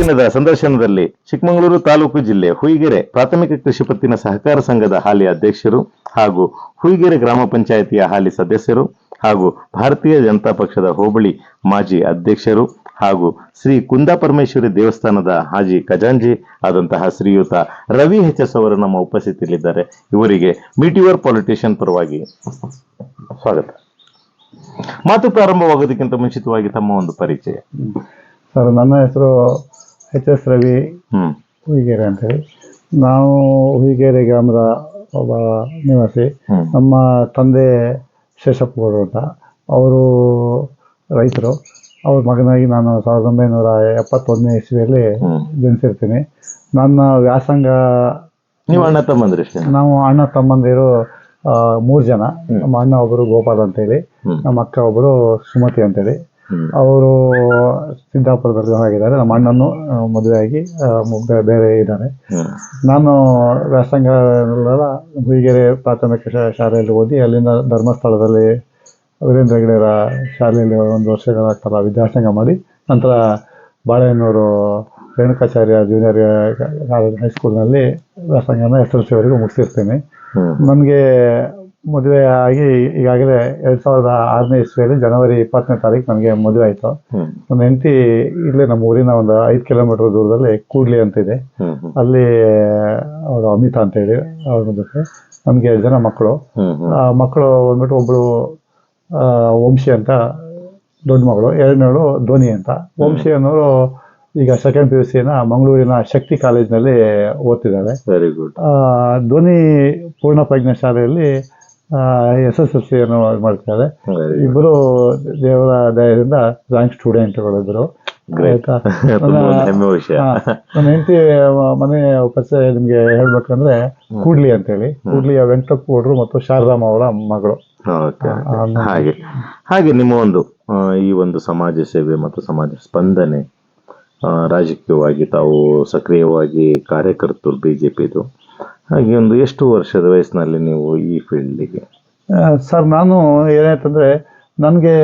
ದಿನದ ಸಂದರ್ಶನದಲ್ಲಿ ಚಿಕ್ಕಮಗಳೂರು ತಾಲೂಕು ಜಿಲ್ಲೆ ಹುಯಿಗೆರೆ ಪ್ರಾಥಮಿಕ ಕೃಷಿ ಪತ್ತಿನ ಸಹಕಾರ ಸಂಘದ ಹಾಲಿ ಅಧ್ಯಕ್ಷರು ಹಾಗೂ ಹುಯಿಗೆರೆ ಗ್ರಾಮ ಪಂಚಾಯಿತಿಯ ಹಾಲಿ ಸದಸ್ಯರು ಹಾಗೂ ಭಾರತೀಯ ಜನತಾ ಪಕ್ಷದ ಹೋಬಳಿ ಮಾಜಿ ಅಧ್ಯಕ್ಷರು ಹಾಗೂ ಶ್ರೀ ಕುಂದಾಪರಮೇಶ್ವರಿ ದೇವಸ್ಥಾನದ ಹಾಜಿ ಖಜಾಂಜಿ ಆದಂತಹ ಶ್ರೀಯುತ ರವಿ ಎಚ್ ಎಸ್ ಅವರು ನಮ್ಮ ಉಪಸ್ಥಿತಿಯಲ್ಲಿದ್ದಾರೆ. ಇವರಿಗೆ ಮೀಟಿವರ್ ಪಾಲಿಟಿಷಿಯನ್ ಪರವಾಗಿ ಸ್ವಾಗತ. ಮಾತು ಪ್ರಾರಂಭವಾಗೋದಕ್ಕಿಂತ ಮುಂಚಿತವಾಗಿ ತಮ್ಮ ಒಂದು ಪರಿಚಯ. ಸರ್, ನನ್ನ ಹೆಸರು ಎಚ್ ಎಸ್ ರವಿ ಹುಯಿಗೆರೆ ಅಂತೇಳಿ ನಾವು ಹುಯಿಗೆರೆ ಗ್ರಾಮದ ಒಬ್ಬ ನಿವಾಸಿ. ನಮ್ಮ ತಂದೆ ಶೇಷಪ್ಪಗೌಡರು ಅಂತ. ಅವರು ರೈತರು. ಅವ್ರ ಮಗನಾಗಿ ನಾನು ಸಾವಿರದ ಒಂಬೈನೂರ ಎಪ್ಪತ್ತೊಂದನೇ ಇಸ್ವಿಯಲ್ಲಿ ಜನಿಸಿರ್ತೀನಿ. ನನ್ನ ವ್ಯಾಸಂಗ ನೀವು ಅಣ್ಣ ತಮ್ಮಂದ್ರಿ ನಾವು ಅಣ್ಣ ತಮ್ಮಂದಿರು ಮೂರು ಜನ. ನಮ್ಮ ಅಣ್ಣ ಒಬ್ಬರು ಗೋಪಾಲ್ ಅಂತೇಳಿ. ಹೇಳಿ ನಮ್ಮ ಅಕ್ಕ ಒಬ್ಬರು ಸುಮತಿ ಅಂತೇಳಿ. ಹ್ಮ್ ಅವರು ಸಿದ್ದಾಪುರದಲ್ಲಿ ಆಗಿದ್ದಾರೆ ನಮ್ಮ ಅಣ್ಣನು ಮದುವೆಯಾಗಿ ಬೇರೆ ಇದ್ದಾರೆ ನಾನು ವ್ಯಾಸಂಗ ಹುಯಿಗೆರೆ ಪ್ರಾಥಮಿಕ ಶಾಲೆಯಲ್ಲಿ ಓದಿ ಅಲ್ಲಿಂದ ಧರ್ಮಸ್ಥಳದಲ್ಲಿ ವೀರೇಂದ್ರ ಶಾಲೆಯಲ್ಲಿ ಒಂದು ವರ್ಷಗಳ ಕಾಲ ವಿದ್ಯಾಸಂಗ ಮಾಡಿ ನಂತರ ಬಾಳೆಹನ್ನೂರು ರೇಣುಕಾಚಾರ್ಯ ಜೂನಿಯರ್ ಕಾಲೇಜ್ ಹೈಸ್ಕೂಲ್ನಲ್ಲಿ ವ್ಯಾಸಂಗನ ಎಸ್ ಎಲ್ ಸಿವರೆಗೂ ಮುಗಿಸಿರ್ತೀನಿ. ನನಗೆ ಮದುವೆ ಆಗಿ ಈಗಾಗಲೇ ಎರಡ್ ಸಾವಿರದ ಆರನೇ ಇಸ್ವಿಯಲ್ಲಿ ಜನವರಿ ಇಪ್ಪತ್ತನೇ ತಾರೀಕು ನನಗೆ ಮದುವೆ ಆಯ್ತು. ನನ್ನ ಹೆಂಡತಿ ಇಲ್ಲೇ ನಮ್ಮ ಊರಿನ ಒಂದು ಐದು ಕಿಲೋಮೀಟರ್ ದೂರದಲ್ಲಿ ಕೂಡ್ಲಿ ಅಂತ ಇದೆ. ಅಲ್ಲಿ ಅವರು ಅಮಿತಾ ಅಂತ ಹೇಳಿ ಅವ್ರ ಜೊತೆ ನಮ್ಗೆ ಎರಡು ಜನ ಮಕ್ಕಳು. ಆ ಮಕ್ಕಳು ಬಂದ್ಬಿಟ್ಟು ಒಬ್ಬಳು ವಂಶಿ ಅಂತ ದೊಡ್ಡ ಮಗಳು. ಎರಡನೇಳು ಧ್ವನಿ ಅಂತ. ವಂಶಿ ಅನ್ನೋರು ಈಗ ಸೆಕೆಂಡ್ ಪಿ ಯು ಸಿನ ಮಂಗಳೂರಿನ ಶಕ್ತಿ ಕಾಲೇಜಿನಲ್ಲಿ ಓದ್ತಿದ್ದಾಳೆ. ವೆರಿ ಗುಡ್ ಆ, ಧ್ವನಿ ಪೂರ್ಣ ಪ್ರಜ್ಞಾ ಶಾಲೆಯಲ್ಲಿ ಎಸ್ ಎಸ್ ಎಲ್ ಸಿಯನ್ನು ಮಾಡ್ತಾರೆ. ಇಬ್ಬರು ದೇವರ ದಯದಿಂದ ರ್ಯಾಂಕ್ ಸ್ಟೂಡೆಂಟ್ಗಳಿದ್ರು ಇದ್ರು ಆಯ್ತಾ? ನನ್ನ ಹೆಂಡತಿ ಮನೆ ಪರಿಚಯ ನಿಮ್ಗೆ ಹೇಳ್ಬೇಕಂದ್ರೆ ಕೂಡ್ಲಿ ಅಂತೇಳಿ. ಕೂಡ್ಲಿಯ ವೆಂಕಟಪ್ಪ ಕೂಡ್ರು ಮತ್ತು ಶಾರದಾಮ ಅವರ ಮಗಳು. ಹಾಗೆ. ಹಾಗೆ ನಿಮ್ಮ ಒಂದು ಈ ಒಂದು ಸಮಾಜ ಸೇವೆ ಮತ್ತು ಸಮಾಜ ಸ್ಪಂದನೆ ರಾಜಕೀಯವಾಗಿ ತಾವು ಸಕ್ರಿಯವಾಗಿ ಕಾರ್ಯಕರ್ತರು ಬಿಜೆಪಿದು. ಹಾಗೆ ಒಂದು ಎಷ್ಟು ವರ್ಷದ ವಯಸ್ಸಿನಲ್ಲಿ ನೀವು ಈ ಫೀಲ್ಡಿಗೆ? ಸರ್ ನಾನು ಏನಾಯ್ತಂದ್ರೆ ನನಗೆ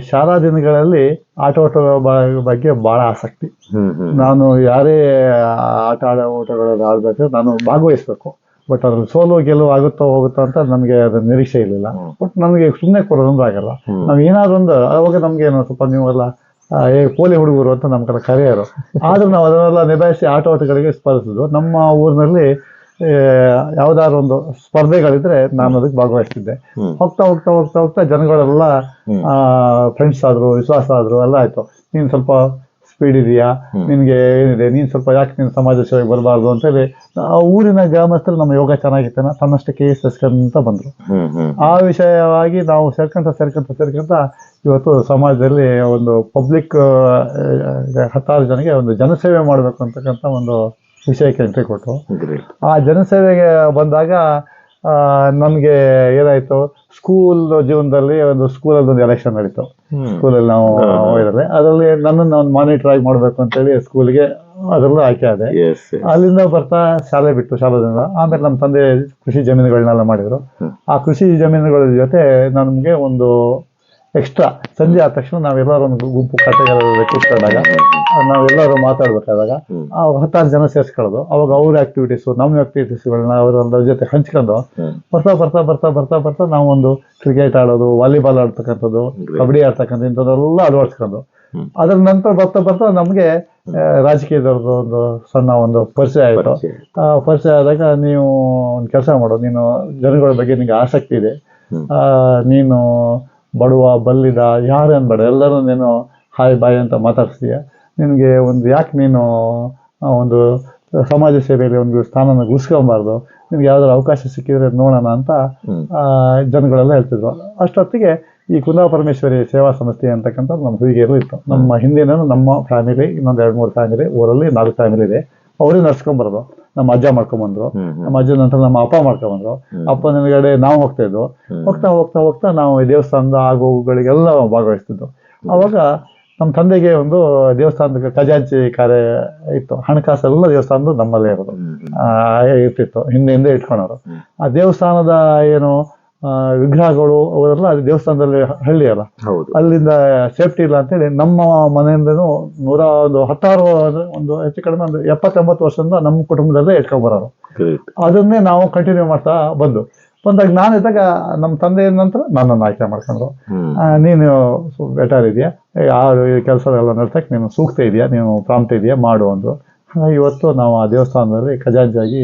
ಶಾಲಾ ದಿನಗಳಲ್ಲಿ ಆಟೋಟಗಳ ಬ- ಬಗ್ಗೆ ಬಹಳ ಆಸಕ್ತಿ. ನಾನು ಯಾರೇ ಆಟ ಆಡೋ ಓಟಗಳಲ್ಲಿ ಆಡಬೇಕಾದ್ರೆ ನಾನು ಭಾಗವಹಿಸ್ಬೇಕು. ಬಟ್ ಅದ್ರಲ್ಲಿ ಸೋಲು ಗೆಲುವು ಆಗುತ್ತೋ ಹೋಗುತ್ತೋ ಅಂತ ನಮಗೆ ಅದ್ರ ನಿರೀಕ್ಷೆ ಇರಲಿಲ್ಲ. ಬಟ್ ನಮಗೆ ಸುಮ್ಮನೆ ಕೊಡೋದೊಂದು ಆಗಲ್ಲ. ನಾವು ಏನಾದ್ರು ಒಂದು ಅವಾಗ ನಮ್ಗೆ ಏನೋ ಸ್ವಲ್ಪ ನೀವೆಲ್ಲ ಏ ಪೋಲಿ ಹುಡುಗರು ಅಂತ ನಮ್ಮ ಕಡೆ ಕರೆಯರು. ಆದ್ರೂ ನಾವು ಅದನ್ನೆಲ್ಲ ನಿಭಾಯಿಸಿ ಆಟೋಟಗಳಿಗೆ ಸ್ಪರ್ಧಿಸಿದ್ವು ನಮ್ಮ ಊರಿನಲ್ಲಿ ಯಾವ್ದಾದ್ರು ಒಂದು ಸ್ಪರ್ಧೆಗಳಿದ್ರೆ ನಾನು ಅದಕ್ಕೆ ಭಾಗವಹಿಸ್ತಿದ್ದೆ. ಹೋಗ್ತಾ ಹೋಗ್ತಾ ಹೋಗ್ತಾ ಹೋಗ್ತಾ ಜನಗಳೆಲ್ಲ. ಫ್ರೆಂಡ್ಸ್ ಆದ್ರು ವಿಶ್ವಾಸ ಆದ್ರು ಎಲ್ಲ ಆಯ್ತು. ನೀನ್ ಸ್ವಲ್ಪ ಸ್ಪೀಡ್ ಇದೆಯಾ. ನಿನ್ಗೆ ಏನಿದೆ? ನೀನ್ ಸ್ವಲ್ಪ ಯಾಕೆ ನೀನು ಸಮಾಜ ಸೇವೆಗೆ ಬರಬಾರ್ದು ಅಂತೇಳಿ ಆ ಊರಿನ ಗ್ರಾಮಸ್ಥರು ನಮ್ಮ ಯೋಗ ಚೆನ್ನಾಗಿತ್ತೇನ? ತನ್ನಷ್ಟಕ್ಕೆ ಸೇರ್ಸ್ಕೊಂತ ಬಂದ್ರು ಅಂತ ಹ್ಮ್ ಆ ವಿಷಯವಾಗಿ ನಾವು ಸೇರ್ಕೊಂತ ಸೇರ್ಕೊಂತ ಸೇರ್ಕೊಂತ ಇವತ್ತು ಸಮಾಜದಲ್ಲಿ ಒಂದು ಪಬ್ಲಿಕ್ ಹತ್ತಾರು ಜನಗೆ ಒಂದು ಜನಸೇವೆ ಮಾಡಬೇಕು ಅಂತಕ್ಕಂಥ ಒಂದು ವಿಷಯಕ್ಕೆ ಎಂಟ್ರಿ ಕೊಟ್ಟು ಆ ಜನಸೇವೆಗೆ ಬಂದಾಗ ನಮಗೆ ಏನಾಯ್ತು? ಸ್ಕೂಲ್ ಜೀವನದಲ್ಲಿ ಒಂದು ಸ್ಕೂಲಲ್ಲಿ ಒಂದು ಎಲೆಕ್ಷನ್ ನಡೀತು. ಸ್ಕೂಲಲ್ಲಿ ನಾವು ಇದ್ರೆ ಅದರಲ್ಲಿ ನನ್ನನ್ನು ಒಂದು ಮಾನಿಟರ್ ಆಗಿ ಮಾಡಬೇಕು ಅಂತೇಳಿ ಸ್ಕೂಲ್ಗೆ ಅದರಲ್ಲೂ ಆಯ್ಕೆ ಆದೆ. ಅಲ್ಲಿಂದ ಬರ್ತಾ ಶಾಲೆ ಬಿಟ್ಟು ಶಾಲೆದಿಂದ ಆಮೇಲೆ ನಮ್ಮ ತಂದೆ ಕೃಷಿ ಜಮೀನುಗಳನ್ನೆಲ್ಲ ಮಾಡಿದ್ರು. ಆ ಕೃಷಿ ಜಮೀನುಗಳ ಜೊತೆ ನಮಗೆ ಒಂದು ಎಕ್ಸ್ಟ್ರಾ ಸಂಜೆ ಆದ ತಕ್ಷಣ ನಾವೆಲ್ಲರೂ ಒಂದು ಗುಂಪು ಕತೆಗಳಲ್ಲಿ ಕೂತ್ಕೊಂಡಾಗ ನಾವೆಲ್ಲರೂ ಮಾತಾಡ್ಬೇಕಾದಾಗ. ಆ ಹತ್ತಾರು ಜನ ಸೇರಿಸ್ಕೊಳ್ಳೋದು. ಅವಾಗ ಅವ್ರ ಆಕ್ಟಿವಿಟೀಸು ನಮ್ಮ ಆಕ್ಟಿವಿಟೀಸ್ಗಳನ್ನ ಅವರ ಜೊತೆ ಹಂಚ್ಕೊಂಡು ಬರ್ತಾ ಬರ್ತಾ ಬರ್ತಾ ಬರ್ತಾ ಬರ್ತಾ ನಾವೊಂದು ಕ್ರಿಕೆಟ್ ಆಡೋದು ವಾಲಿಬಾಲ್ ಆಡ್ತಕ್ಕಂಥದ್ದು ಕಬಡ್ಡಿ ಆಡ್ತಕ್ಕಂಥ ಇಂಥದ್ದೆಲ್ಲ ಅಳವಡಿಸ್ಕೊಂಡು. ಅದರ ನಂತರ ಬರ್ತಾ ಬರ್ತಾ ನಮಗೆ ರಾಜಕೀಯದವ್ರದ್ದು ಒಂದು ಸಣ್ಣ ಒಂದು ಪರಿಚಯ ಆಯಿತು. ಆ ಪರಿಚಯ ಆದಾಗ ನೀವು ಒಂದು ಕೆಲಸ ಮಾಡೋ. ನೀನು ಜನಗಳ ಬಗ್ಗೆ ನಿನಗೆ ಆಸಕ್ತಿ ಇದೆ. ಆ, ನೀನು ಬಡವ ಬಲ್ಲಿದ ಯಾರು ಅನ್ಬೇಡ. ಎಲ್ಲರೂ ನೀನು ಹಾಯ್ ಬಾಯ್ ಅಂತ ಮಾತಾಡ್ಸ್ತೀಯ ನಿನಗೆ ಒಂದು ಯಾಕೆ ನೀನು ಒಂದು ಸಮಾಜ ಸೇವೆಯಲ್ಲಿ ಒಂದು ಸ್ಥಾನನ ಗುರ್ಸ್ಕೊಬಾರ್ದು ನಿಮ್ಗೆ ಯಾವ್ದಾದ್ರು ಅವಕಾಶ ಸಿಕ್ಕಿದ್ರೆ ನೋಡೋಣ ಅಂತ ಜನಗಳೆಲ್ಲ ಹೇಳ್ತಿದ್ರು. ಅಷ್ಟೊತ್ತಿಗೆ ಈ ಕುಂದಾ ಪರಮೇಶ್ವರಿ ಸೇವಾ ಸಂಸ್ಥೆ ಅಂತಕ್ಕಂಥದ್ದು ನಮ್ಮ ಹುಯಿಗೆಯಲ್ಲೂ ಇತ್ತು. ನಮ್ಮ ಹಿಂದಿನ ನಮ್ಮ ಫ್ಯಾಮಿಲಿ ಇನ್ನೊಂದು ಎರಡು ಮೂರು ಫ್ಯಾಮಿಲಿ ಊರಲ್ಲಿ ನಾಲ್ಕು ಫ್ಯಾಮಿಲಿ ಇದೆ. ಅವರೇ ನಡ್ಸ್ಕೊಂಬರೋದು. ನಮ್ಮ ಅಜ್ಜ ಮಾಡ್ಕೊಂಬಂದ್ರು ಹ್ಮ್ ನಮ್ಮ ಅಜ್ಜ ನಂತರ ನಮ್ಮ ಅಪ್ಪ ಮಾಡ್ಕೊಂಬಂದ್ರು ಅಪ್ಪ ಹಿಂದ್ಗಡೆ ನಾವು ಹೋಗ್ತಾ ಇದ್ವು. ಹೋಗ್ತಾ ಹೋಗ್ತಾ ಹೋಗ್ತಾ ನಾವು ದೇವಸ್ಥಾನದ ಆಗೋಗುಗಳಿಗೆಲ್ಲ ಭಾಗವಹಿಸ್ತಿದ್ವು. ಅವಾಗ ನಮ್ಮ ತಂದೆಗೆ ಒಂದು ದೇವಸ್ಥಾನದ ಖಜಾಂಚಿ ಕಾರ್ಯ ಇತ್ತು. ಹಣಕಾಸೆಲ್ಲ ದೇವಸ್ಥಾನದ ನಮ್ಮಲ್ಲೇ ಇರೋದು. ಇರ್ತಿತ್ತು. ಹಿಂದೆ ಹಿಂದೆ ಇಟ್ಕೊಳೋರು ಆ ದೇವಸ್ಥಾನದ ಏನು ವಿಗ್ರಹಗಳು ಅವರೆಲ್ಲ ಅಲ್ಲಿ ದೇವಸ್ಥಾನದಲ್ಲಿ ಹಳ್ಳಿ ಅಲ್ಲ. ಅಲ್ಲಿಂದ ಸೇಫ್ಟಿ ಇಲ್ಲ ಅಂತೇಳಿ ನಮ್ಮ ಮನೆಯಿಂದನೂ ನೂರ ಒಂದು ಹತ್ತಾರು ಒಂದು ಹೆಚ್ಚು ಕಡಿಮೆ ಒಂದು ಎಪ್ಪತ್ತೆಂಬತ್ತು ವರ್ಷದಿಂದ ನಮ್ಮ ಕುಟುಂಬದಲ್ಲೇ ಇಟ್ಕೊಂಡ್ ಬರೋರು ಅದನ್ನೇ ನಾವು ಕಂಟಿನ್ಯೂ ಮಾಡ್ತಾ ಬಂದು. ಬಂದಾಗ ನಾನಿದ್ದಾಗ ನಮ್ಮ ತಂದೆ ನಂತರ ನನ್ನನ್ನು ಆಯ್ಕೆ ಮಾಡ್ಕೊಂಡ್ರು. ನೀನು ಬೆಟರ್ ಇದೆಯಾ? ಆ ಕೆಲಸ ಎಲ್ಲ ನಡ್ಸಕ್ಕೆ ನೀನು ಸೂಕ್ತ ಇದೆಯಾ? ನೀನು ಪ್ರಾಂಪ್ಟ್ ಇದೆಯಾ? ಮಾಡು ಅಂದ್ರು. ಇವತ್ತು ನಾವು ಆ ದೇವಸ್ಥಾನದಲ್ಲಿ ಖಜಾಂಚಾಗಿ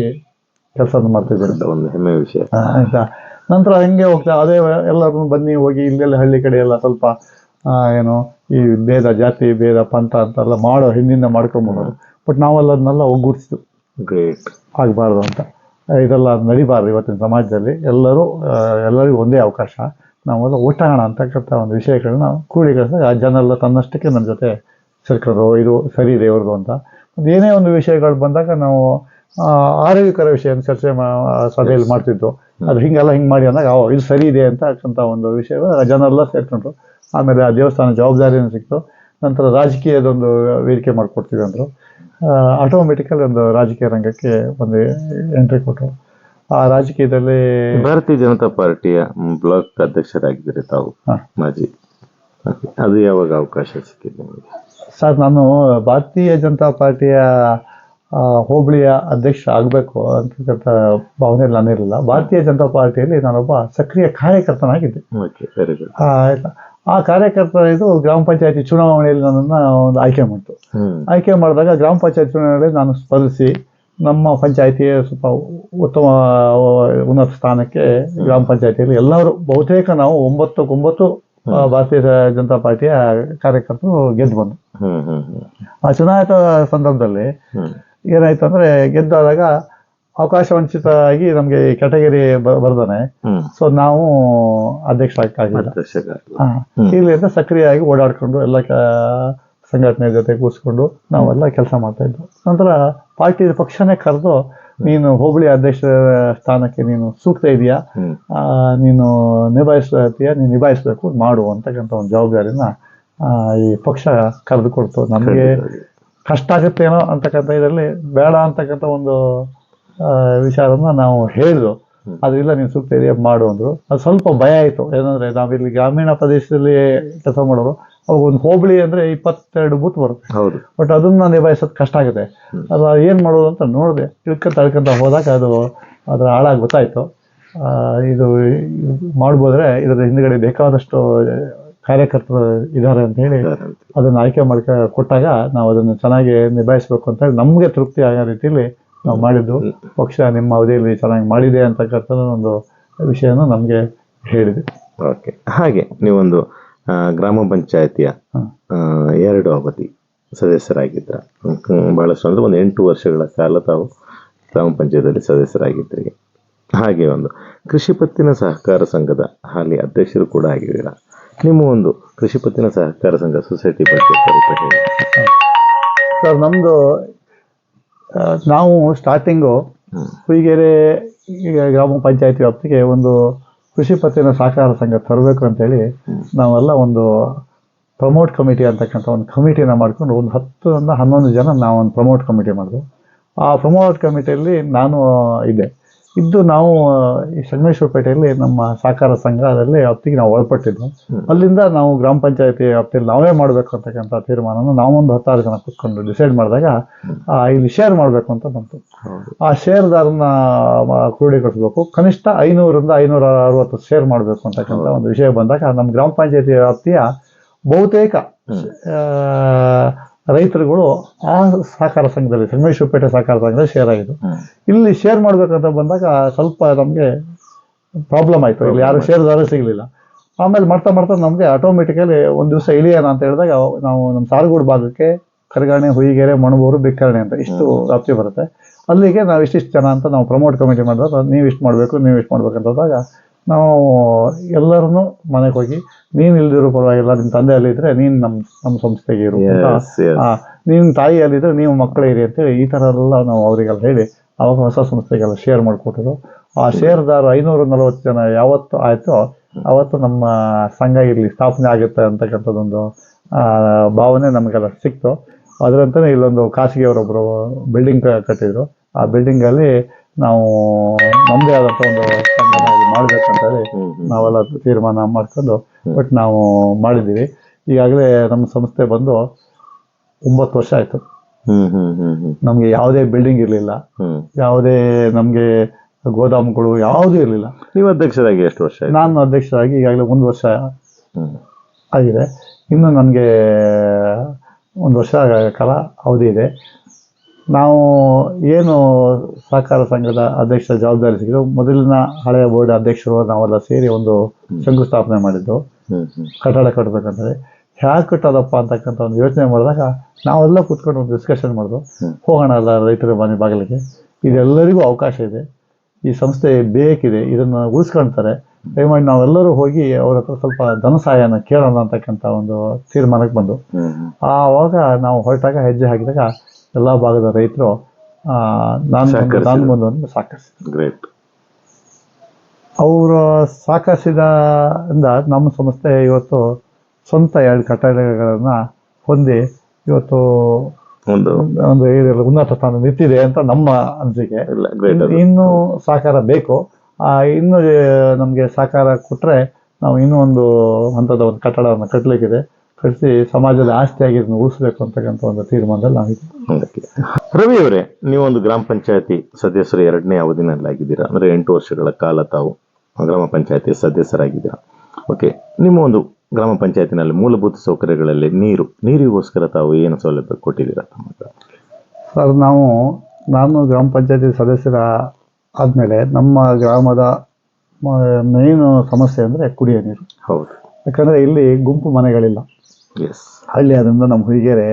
ಕೆಲಸ ಮಾಡ್ತಿದ್ದೀವಿ. ಒಂದು ಹೆಮ್ಮೆ ವಿಷಯ. ಆಯ್ತಾ? ನಂತರ ಹಂಗೆ ಹೋಗ್ತಾ ಅದೇ ಎಲ್ಲರೂ ಬನ್ನಿ ಹೋಗಿ ಇಲ್ಲೆಲ್ಲ ಹಳ್ಳಿ ಕಡೆ ಎಲ್ಲ ಸ್ವಲ್ಪ ಏನು ಈ ಭೇದ ಜಾತಿ ಭೇದ ಪಂಥ ಅಂತೆಲ್ಲ ಮಾಡೋ ಹಿಂದಿಂದ ಮಾಡ್ಕೊಂಬೋದು ಬಟ್ ನಾವೆಲ್ಲ ಅದನ್ನೆಲ್ಲ ಒಗ್ಗೂಡಿಸಿದ್ವು. ಗ್ರೇಟ್ ಆಗಬಾರ್ದು ಅಂತ. ಇದೆಲ್ಲ ನಡಿಬಾರ್ದು ಇವತ್ತಿನ ಸಮಾಜದಲ್ಲಿ. ಎಲ್ಲರೂ ಎಲ್ಲರಿಗೂ ಒಂದೇ ಅವಕಾಶ. ನಾವೆಲ್ಲ ಒಟ್ಟಾಗೋಣ ಅಂತಕ್ಕಂಥ ಒಂದು ವಿಷಯಗಳನ್ನ ಕೂಡಿಗಳಿಸಿದಾಗ ಆ ಜನರೆಲ್ಲ ಎಲ್ಲ ತನ್ನಷ್ಟಕ್ಕೆ ನಮ್ಮ ಜೊತೆ ಸೇರ್ಕೊಂಡ್ರು ಇದು ಸರಿ ಇದೆ ಇವ್ರದ್ದು ಅಂತ. ಒಂದು ಏನೇ ಒಂದು ವಿಷಯಗಳು ಬಂದಾಗ ನಾವು ಆರೋಗ್ಯಕರ ವಿಷಯ ಚರ್ಚೆ ಸಭೆಯಲ್ಲಿ ಮಾಡ್ತಿದ್ರು. ಅದು ಹಿಂಗೆಲ್ಲ ಹಿಂಗೆ ಮಾಡಿ ಅಂದಾಗ ಓ ಇದು ಸರಿ ಇದೆ ಅಂತ ಹಾಕಂತ ಒಂದು ವಿಷಯ ಜನರೆಲ್ಲ ಸೇರ್ಕೊಂಡ್ರು. ಆಮೇಲೆ ಆ ದೇವಸ್ಥಾನ ಜವಾಬ್ದಾರಿಯನ್ನು ಸಿಕ್ತು. ನಂತರ ರಾಜಕೀಯದೊಂದು ವೇದಿಕೆ ಮಾಡಿಕೊಡ್ತೀವಿ ಅಂದರು. ಆಟೋಮೆಟಿಕಲಿ ಒಂದು ರಾಜಕೀಯ ರಂಗಕ್ಕೆ ಒಂದು ಎಂಟ್ರಿ ಕೊಟ್ಟರು ಆ ರಾಜಕೀಯದಲ್ಲಿ ಭಾರತೀಯ ಜನತಾ ಪಾರ್ಟಿಯ ಬ್ಲಾಕ್ ಅಧ್ಯಕ್ಷರಾಗಿದ್ದೀರಿ ತಾವು ಹಾ. ಮಾಜಿ. ಅದು ಯಾವಾಗ ಅವಕಾಶ ಸಿಕ್ಕಿದೆ ಸರ್ ನಾನು ಭಾರತೀಯ ಜನತಾ ಪಾರ್ಟಿಯ ಹೋಬಳಿಯ ಅಧ್ಯಕ್ಷ ಆಗಬೇಕು ಅಂತಕ್ಕಂಥ ಭಾವನೆ ನಾನಿರಲಿಲ್ಲ ಭಾರತೀಯ ಜನತಾ ಪಾರ್ಟಿಯಲ್ಲಿ ನಾನೊಬ್ಬ ಸಕ್ರಿಯ ಕಾರ್ಯಕರ್ತನಾಗಿದ್ದೆ. ಓಕೆ ವೆರಿ ಗುಡ್ ಆ, ಆಯ್ತಾ ಆ ಕಾರ್ಯಕರ್ತ ಇದು ಗ್ರಾಮ ಪಂಚಾಯತಿ ಚುನಾವಣೆಯಲ್ಲಿ ನನ್ನನ್ನು ಒಂದು ಆಯ್ಕೆ ಮಾಡ್ತು. ಆಯ್ಕೆ ಮಾಡಿದಾಗ ಗ್ರಾಮ ಪಂಚಾಯತ್ ಚುನಾವಣೆಯಲ್ಲಿ ನಾನು ಸ್ಪರ್ಧಿಸಿ ನಮ್ಮ ಪಂಚಾಯತಿಯ ಸ್ವಲ್ಪ ಉತ್ತಮ ಉನ್ನತ ಸ್ಥಾನಕ್ಕೆ ಗ್ರಾಮ ಪಂಚಾಯತಿಯಲ್ಲಿ ಎಲ್ಲರೂ ಬಹುತೇಕ ನಾವು ಒಂಬತ್ತು ಒಂಬತ್ತು ಆ, ಭಾರತೀಯ ಜನತಾ ಪಾರ್ಟಿಯ ಕಾರ್ಯಕರ್ತರು ಗೆದ್ದು ಬಂದು ಹ್ಮ್ ಹ್ಮ್ ಹ್ಮ್. ಆ ಚುನಾಯಿತ ಸಂದರ್ಭದಲ್ಲಿ ಏನಾಯ್ತು ಅಂದ್ರೆ ಗೆದ್ದಾದಾಗ ಅವಕಾಶ ವಂಚಿತರಾಗಿ ನಮಗೆ ಕೆಟಗರಿ ಬರ್ದಾನೆ. ಸೊ ನಾವು ಅಧ್ಯಕ್ಷ. ಇಲ್ಲಿಂದ ಸಕ್ರಿಯವಾಗಿ ಓಡಾಡ್ಕೊಂಡು ಎಲ್ಲ ಸಂಘಟನೆ ಜೊತೆ ಕೂರಿಸ್ಕೊಂಡು ನಾವೆಲ್ಲ ಕೆಲಸ ಮಾಡ್ತಾ ಇದ್ವು ನಂತರ ಪಾರ್ಟಿ ಪಕ್ಷನೇ ಕರೆದು ನೀನು ಹೋಬಳಿ ಅಧ್ಯಕ್ಷ ಸ್ಥಾನಕ್ಕೆ ನೀನು ಸೂಕ್ತ ಇದೆಯಾ? ಆ, ನೀನು ನಿಭಾಯಿಸ್ತೀಯ? ನೀನು ನಿಭಾಯಿಸ್ಬೇಕು ಮಾಡು ಅಂತಕ್ಕಂಥ ಒಂದು ಜವಾಬ್ದಾರಿನ ಆ, ಈ ಪಕ್ಷ ಕರೆದುಕೊಡ್ತು. ನಮಗೆ. ಕಷ್ಟ ಆಗುತ್ತೇನೋ ಅಂತಕ್ಕಂಥ ಇದರಲ್ಲಿ ಬೇಡ ಅಂತಕ್ಕಂಥ ಒಂದು ವಿಚಾರವನ್ನು ವಿಚಾರನ ನಾವು ಹೇಳಿದ್ರು ಅದರಿಂದ ನೀವು ಸೂಕ್ತ ಏರಿಯಾ ಮಾಡು ಅಂದ್ರು. ಅದು ಸ್ವಲ್ಪ ಭಯ ಆಯಿತು. ಏನಂದ್ರೆ ನಾವಿಲ್ಲಿ ಗ್ರಾಮೀಣ ಪ್ರದೇಶದಲ್ಲಿ ಕೆಲಸ ಮಾಡೋರು ಅವಾಗ ಒಂದು ಹೋಬಳಿ ಅಂದ್ರೆ ಇಪ್ಪತ್ತೆರಡು ಬೂತ್ ಬರುತ್ತೆ. ಹೌದು. ಬಟ್ ಅದನ್ನ ನಿಭಾಯಿಸೋದು ಕಷ್ಟ ಆಗುತ್ತೆ. ಅದು ಏನು ಮಾಡೋದು ಅಂತ ನೋಡಿದೆ. ಇಳ್ಕೊಂತ ಇಳ್ಕೊಂತ ಹೋದಾಗ ಅದು ಅದರ ಆಳ ಗೊತ್ತಾಯ್ತು. ಇದು ಮಾಡ್ಬೋದ್ರೆ ಇದರ ಹಿಂದ್ಗಡೆ ಬೇಕಾದಷ್ಟು ಕಾರ್ಯಕರ್ತರು ಇದ್ದಾರೆ ಅಂತ ಹೇಳಿ. ಅದನ್ನು ಆಯ್ಕೆ ಮಾಡ್ಕ ಕೊಟ್ಟಾಗ ನಾವು ಅದನ್ನು ಚೆನ್ನಾಗಿ ನಿಭಾಯಿಸ್ಬೇಕು ಅಂತ ಹೇಳಿ ನಮಗೆ ತೃಪ್ತಿ ಆಗೋ ರೀತಿಯಲ್ಲಿ ನಾವು ಮಾಡಿದ್ದು. ಪಕ್ಷ ನಿಮ್ಮ ಅವಧಿಯಲ್ಲಿ ಚೆನ್ನಾಗಿ ಮಾಡಿದೆ ಅಂತಕ್ಕಂಥ ಒಂದು ವಿಷಯನ ನಮಗೆ ಹೇಳಿದೆ. ಓಕೆ. ಹಾಗೆ ನೀವೊಂದು ಗ್ರಾಮ ಪಂಚಾಯತಿಯ. ಎರಡು ಅವಧಿ ಸದಸ್ಯರಾಗಿದ್ರ. ಹ್ಮ್, ಬಹಳಷ್ಟು ಅಂದ್ರೆ ಒಂದು ಎಂಟು ವರ್ಷಗಳ ಕಾಲ ತಾವು ಗ್ರಾಮ ಪಂಚಾಯತಿಯಲ್ಲಿ ಸದಸ್ಯರಾಗಿದ್ದೀರಿ ಹಾಗೆ ಒಂದು ಕೃಷಿ ಪತ್ತಿನ ಸಹಕಾರ ಸಂಘದ ಹಾಲಿ ಅಧ್ಯಕ್ಷರು ಕೂಡ ಆಗಿದ್ದೀರಾ? ನಿಮ್ಮ ಒಂದು ಕೃಷಿ ಪತ್ತಿನ ಸಹಕಾರ ಸಂಘ ಸೊಸೈಟಿ ಬಗ್ಗೆ ಸ್ವಲ್ಪ ಹೇಳಿ ಸರ್ ನಮ್ಮದು ನಾವು ಸ್ಟಾರ್ಟಿಂಗು. ಹುಯಿಗೆರೆ ಗ್ರಾಮ ಪಂಚಾಯತಿ ವ್ಯಾಪ್ತಿಗೆ ಒಂದು ಕೃಷಿ ಪತ್ತಿನ ಸಹಕಾರ ಸಂಘ ತರಬೇಕು ಅಂತೇಳಿ. ನಾವೆಲ್ಲ ಒಂದು ಪ್ರಮೋಟ್ ಕಮಿಟಿ ಅಂತಕ್ಕಂಥ ಒಂದು ಕಮಿಟಿನ ಮಾಡ್ಕೊಂಡು ಒಂದು ಹತ್ತರಿಂದ ಹನ್ನೊಂದು ಜನ ನಾವು ಒಂದು ಪ್ರಮೋಟ್ ಕಮಿಟಿ ಮಾಡಿದ್ವಿ ಆ ಪ್ರಮೋಟ್ ಕಮಿಟಿಯಲ್ಲಿ ನಾನು ಇದ್ದೆ ಇದ್ದು ನಾವು ಈ ಸಂಗಮೇಶ್ವರಪೇಟೆಯಲ್ಲಿ ನಮ್ಮ ಸಹಕಾರ ಸಂಘದಲ್ಲಿ ವ್ಯಾಪ್ತಿಗೆ ನಾವು ಒಳಪಟ್ಟಿದ್ವು. ಅಲ್ಲಿಂದ ನಾವು ಗ್ರಾಮ ಪಂಚಾಯತಿ ವ್ಯಾಪ್ತಿಯಲ್ಲಿ ನಾವೇ ಮಾಡಬೇಕು ಅಂತಕ್ಕಂಥ ತೀರ್ಮಾನನ ನಾವೊಂದು ಹತ್ತಾರು ಜನ ಕೂತ್ಕೊಂಡು ಡಿಸೈಡ್ ಮಾಡಿದಾಗ ಆ, ಇಲ್ಲಿ ಶೇರ್ ಮಾಡಬೇಕು ಅಂತ ಬಂತು. ಆ ಶೇರ್ದಾರನ್ನ ಕ್ರೋಡಿ ಕ್ರೋಢೀಕರಿಸಬೇಕು ಕನಿಷ್ಠ ಐನೂರಿಂದ ಐನೂರ ಅರವತ್ತು ಶೇರ್ ಮಾಡಬೇಕು ಅಂತಕ್ಕಂಥ ಒಂದು ವಿಷಯ ಬಂದಾಗ ನಮ್ಮ ಗ್ರಾಮ ಪಂಚಾಯತಿ ವ್ಯಾಪ್ತಿಯ ಬಹುತೇಕ ರೈತರುಗಳು ಆ ಸಹಕಾರ ಸಂಘದಲ್ಲಿ ಸಂಗಮೇಶ್ವರಪೇಟೆ ಸಹಕಾರ ಸಂಘದಲ್ಲಿ ಶೇರ್ ಆಗಿದ್ದು. ಇಲ್ಲಿ ಶೇರ್ ಮಾಡ್ಬೇಕಂತ ಬಂದಾಗ ಸ್ವಲ್ಪ ನಮಗೆ ಪ್ರಾಬ್ಲಮ್ ಆಯಿತು. ಇಲ್ಲಿ ಯಾರು ಶೇರ್ದಾರ ಸಿಗಲಿಲ್ಲ. ಆಮೇಲೆ ಮಾಡ್ತಾ ಮಾಡ್ತಾ ನಮಗೆ ಆಟೋಮೆಟಿಕಲಿ ಒಂದು ದಿವಸ ಇಳಿಯೋಣ ಅಂತ ಹೇಳಿದಾಗ ನಾವು ನಮ್ಮ ಸಾರಗೂಡು ಭಾಗಕ್ಕೆ ಕರಗಾಣೆ ಹುಯಿಗೆರೆ ಮಣಬೂರು ಬಿಕ್ಕರಣೆ ಅಂತ ಇಷ್ಟು ವ್ಯಾಪ್ತಿ ಬರುತ್ತೆ. ಅಲ್ಲಿಗೆ ನಾವು ಇಷ್ಟಿಷ್ಟು ಜನ ಅಂತ ನಾವು ಪ್ರಮೋಟ್ ಕಮಿಟಿ ಮಾಡಿದಾಗ ನೀವು ಇಷ್ಟು ಮಾಡಬೇಕು ನೀವು ಇಷ್ಟು ಮಾಡಬೇಕಂತ ಅಂತ ಹೋದಾಗ ನಾವು ಎಲ್ಲರೂ ಮನೆಗೆ ಹೋಗಿ ನೀನು ಇಲ್ದಿರೋ ಪರವಾಗಿಲ್ಲ ನಿಮ್ಮ ತಂದೆ ಅಲ್ಲಿದ್ರೆ ನೀನು ನಮ್ಮ ನಮ್ಮ ಸಂಸ್ಥೆಗೆ ಇರು Yes, ತಾಯಿ ಅಲ್ಲಿದ್ರೆ ನೀವು ಮಕ್ಕಳೇ ಇರಿ ಅಂತೇಳಿ ಈ ಥರ ಎಲ್ಲ ನಾವು ಅವರಿಗೆಲ್ಲ ಹೇಳಿ ಅವಾಗ ಹೊಸ ಸಂಸ್ಥೆಗೆಲ್ಲ ಶೇರ್ ಮಾಡಿಕೊಟ್ಟರು ಆ ಶೇರ್ದಾರು ಐನೂರ ನಲವತ್ತು ಜನ ಯಾವತ್ತು ಆಯಿತೋ ಅವತ್ತು ನಮ್ಮ ಸಂಘ ಇರಲಿ ಸ್ಥಾಪನೆ ಆಗುತ್ತೆ ಅಂತಕ್ಕಂಥದ್ದೊಂದು ಆ, ಭಾವನೆ ನಮಗೆಲ್ಲ ಸಿಕ್ತು. ಅದರಂತಲೇ ಇಲ್ಲೊಂದು ಖಾಸಗಿಯವರೊಬ್ಬರು ಬಿಲ್ಡಿಂಗ್ ಕಟ್ಟಿದ್ರು. ಆ ಬಿಲ್ಡಿಂಗಲ್ಲಿ ನಾವು ನಮ್ಮದೇ ಆದಂಥ ಒಂದು ಸಂಘನ ಇಲ್ಲಿ ಮಾಡ್ಬೇಕಂತ ಹೇಳಿ ಹ್ಮ್ ಹ್ಮ್. ನಾವೆಲ್ಲ ತೀರ್ಮಾನ ಮಾಡ್ಕೊಂಡು ಬಟ್ ನಾವು ಮಾಡಿದ್ದೀವಿ. ಈಗಾಗಲೇ ನಮ್ಮ ಸಂಸ್ಥೆ ಬಂದು ಒಂಬತ್ತು ವರ್ಷ ಆಯಿತು. ನಮ್ಗೆ ಯಾವುದೇ ಬಿಲ್ಡಿಂಗ್ ಇರಲಿಲ್ಲ. ಯಾವುದೇ ನಮಗೆ ಗೋದಾಮುಗಳು ಯಾವುದೂ ಇರಲಿಲ್ಲ. ನೀವು ಅಧ್ಯಕ್ಷರಾಗಿ ಎಷ್ಟು ವರ್ಷ ನಾನು ಅಧ್ಯಕ್ಷರಾಗಿ ಈಗಾಗಲೇ ಒಂದು ವರ್ಷ ಆಗಿದೆ. ಇನ್ನು ನನಗೆ ಒಂದು ವರ್ಷ ಕಾಲ ಅವಧಿ ಇದೆ. ನಾವು ಏನು ಸಹಕಾರ ಸಂಘದ ಅಧ್ಯಕ್ಷ ಜವಾಬ್ದಾರಿ ಸಿಕ್ಕಿದ್ರು ಮೊದಲಿನ ಹಳೆಯ ಬೋರ್ಡ್ ಅಧ್ಯಕ್ಷರು ನಾವೆಲ್ಲ ಸೇರಿ ಒಂದು ಶಂಕುಸ್ಥಾಪನೆ ಮಾಡಿದ್ದು. ಕಟ್ಟಡ ಕಟ್ಟಬೇಕಂತೇಳಿ ಹೇಗೆ ಕಟ್ಟೋದಪ್ಪ ಅಂತಕ್ಕಂಥ ಒಂದು ಯೋಚನೆ ಮಾಡಿದಾಗ ನಾವೆಲ್ಲ ಕೂತ್ಕೊಂಡು ಒಂದು ಡಿಸ್ಕಷನ್ ಮಾಡಿದ್ರು ಹೋಗೋಣ ಅಲ್ಲ ರೈತರ ಮನೆ ಬಾಗಿಲಿಗೆ. ಇದೆಲ್ಲರಿಗೂ ಅವಕಾಶ ಇದೆ. ಈ ಸಂಸ್ಥೆ ಬೇಕಿದೆ ಇದನ್ನು ಉಳಿಸ್ಕೊಳ್ತಾರೆ ದಯಮಾಡಿ ನಾವೆಲ್ಲರೂ ಹೋಗಿ ಅವ್ರ ಹತ್ರ ಸ್ವಲ್ಪ ಧನ ಸಹಾಯನ ಕೇಳೋಣ ಅಂತಕ್ಕಂಥ ಒಂದು ತೀರ್ಮಾನಕ್ಕೆ ಬಂದು. ಆವಾಗ ನಾವು ಹೊರಟಾಗ ಹೆಜ್ಜೆ ಹಾಕಿದಾಗ ಎಲ್ಲ ಭಾಗದ ರೈತರು ನಾನು ನಾನು ಬಂದು ಅಂತ ಸಾಕಷ್ಟು ಗ್ರೇಟ್. ಅವರು ನಮ್ಮ ಸಂಸ್ಥೆ ಇವತ್ತು ಸ್ವಂತ ಎರಡು ಕಟ್ಟಡಗಳನ್ನ ಹೊಂದಿ ಇವತ್ತು ಒಂದು ಒಂದು ಉನ್ನತ ಸ್ಥಾನ ನಿಂತಿದೆ ಅಂತ ನಮ್ಮ ಅನಿಸಿಕೆ. ಇನ್ನೂ ಸಹಕಾರ ಬೇಕು. ಆ, ಇನ್ನು ನಮಗೆ ಸಹಕಾರ ಕೊಟ್ಟರೆ ನಾವು ಇನ್ನೂ ಒಂದು ಹಂತದ ಒಂದು ಕಟ್ಟಡವನ್ನು ಕಟ್ಟಲಿಕ್ಕಿದೆ. ಕಟ್ಟಿಸಿ ಸಮಾಜದ ಆಸ್ತಿಯಾಗಿ ಇದನ್ನು ಉಳಿಸ್ಬೇಕು ಅಂತಕ್ಕಂಥ ಒಂದು ತೀರ್ಮಾನದಲ್ಲಿ ಹಂಗಕ್ಕೆ. ರವಿ ಅವರೇ ನೀವೊಂದು ಗ್ರಾಮ ಪಂಚಾಯತಿ ಸದಸ್ಯರು ಎರಡನೇ ಅವಧಿನಲ್ಲಾಗಿದ್ದೀರಾ? ಅಂದ್ರೆ ಎಂಟು ವರ್ಷಗಳ ಕಾಲ ತಾವು ಗ್ರಾಮ ಪಂಚಾಯತಿ ಸದಸ್ಯರಾಗಿದ್ದೀರಾ? ಓಕೆ ನಿಮ್ಮ ಒಂದು ಗ್ರಾಮ ಪಂಚಾಯತಿನಲ್ಲಿ ಮೂಲಭೂತ ಸೌಕರ್ಯಗಳಲ್ಲಿ ನೀರು ನೀರಿಗೋಸ್ಕರ ತಾವು ಏನು ಸೌಲಭ್ಯ ಕೊಟ್ಟಿದ್ದೀರಾ ತಮ್ಮ? ಸರ್ ನಾವು ನಾನು ಗ್ರಾಮ ಪಂಚಾಯತಿ ಸದಸ್ಯರ ಆದಮೇಲೆ ನಮ್ಮ ಗ್ರಾಮದ ಮೇನು ಸಮಸ್ಯೆ ಅಂದರೆ ಕುಡಿಯೋ ನೀರು. ಹೌದು. ಯಾಕಂದರೆ ಇಲ್ಲಿ ಗುಂಪು ಮನೆಗಳಿಲ್ಲ. ಹಳ್ಳಿ ಆದ್ರಿಂದ ನಮ್ಮ ಹುಯಿಗೆರೆ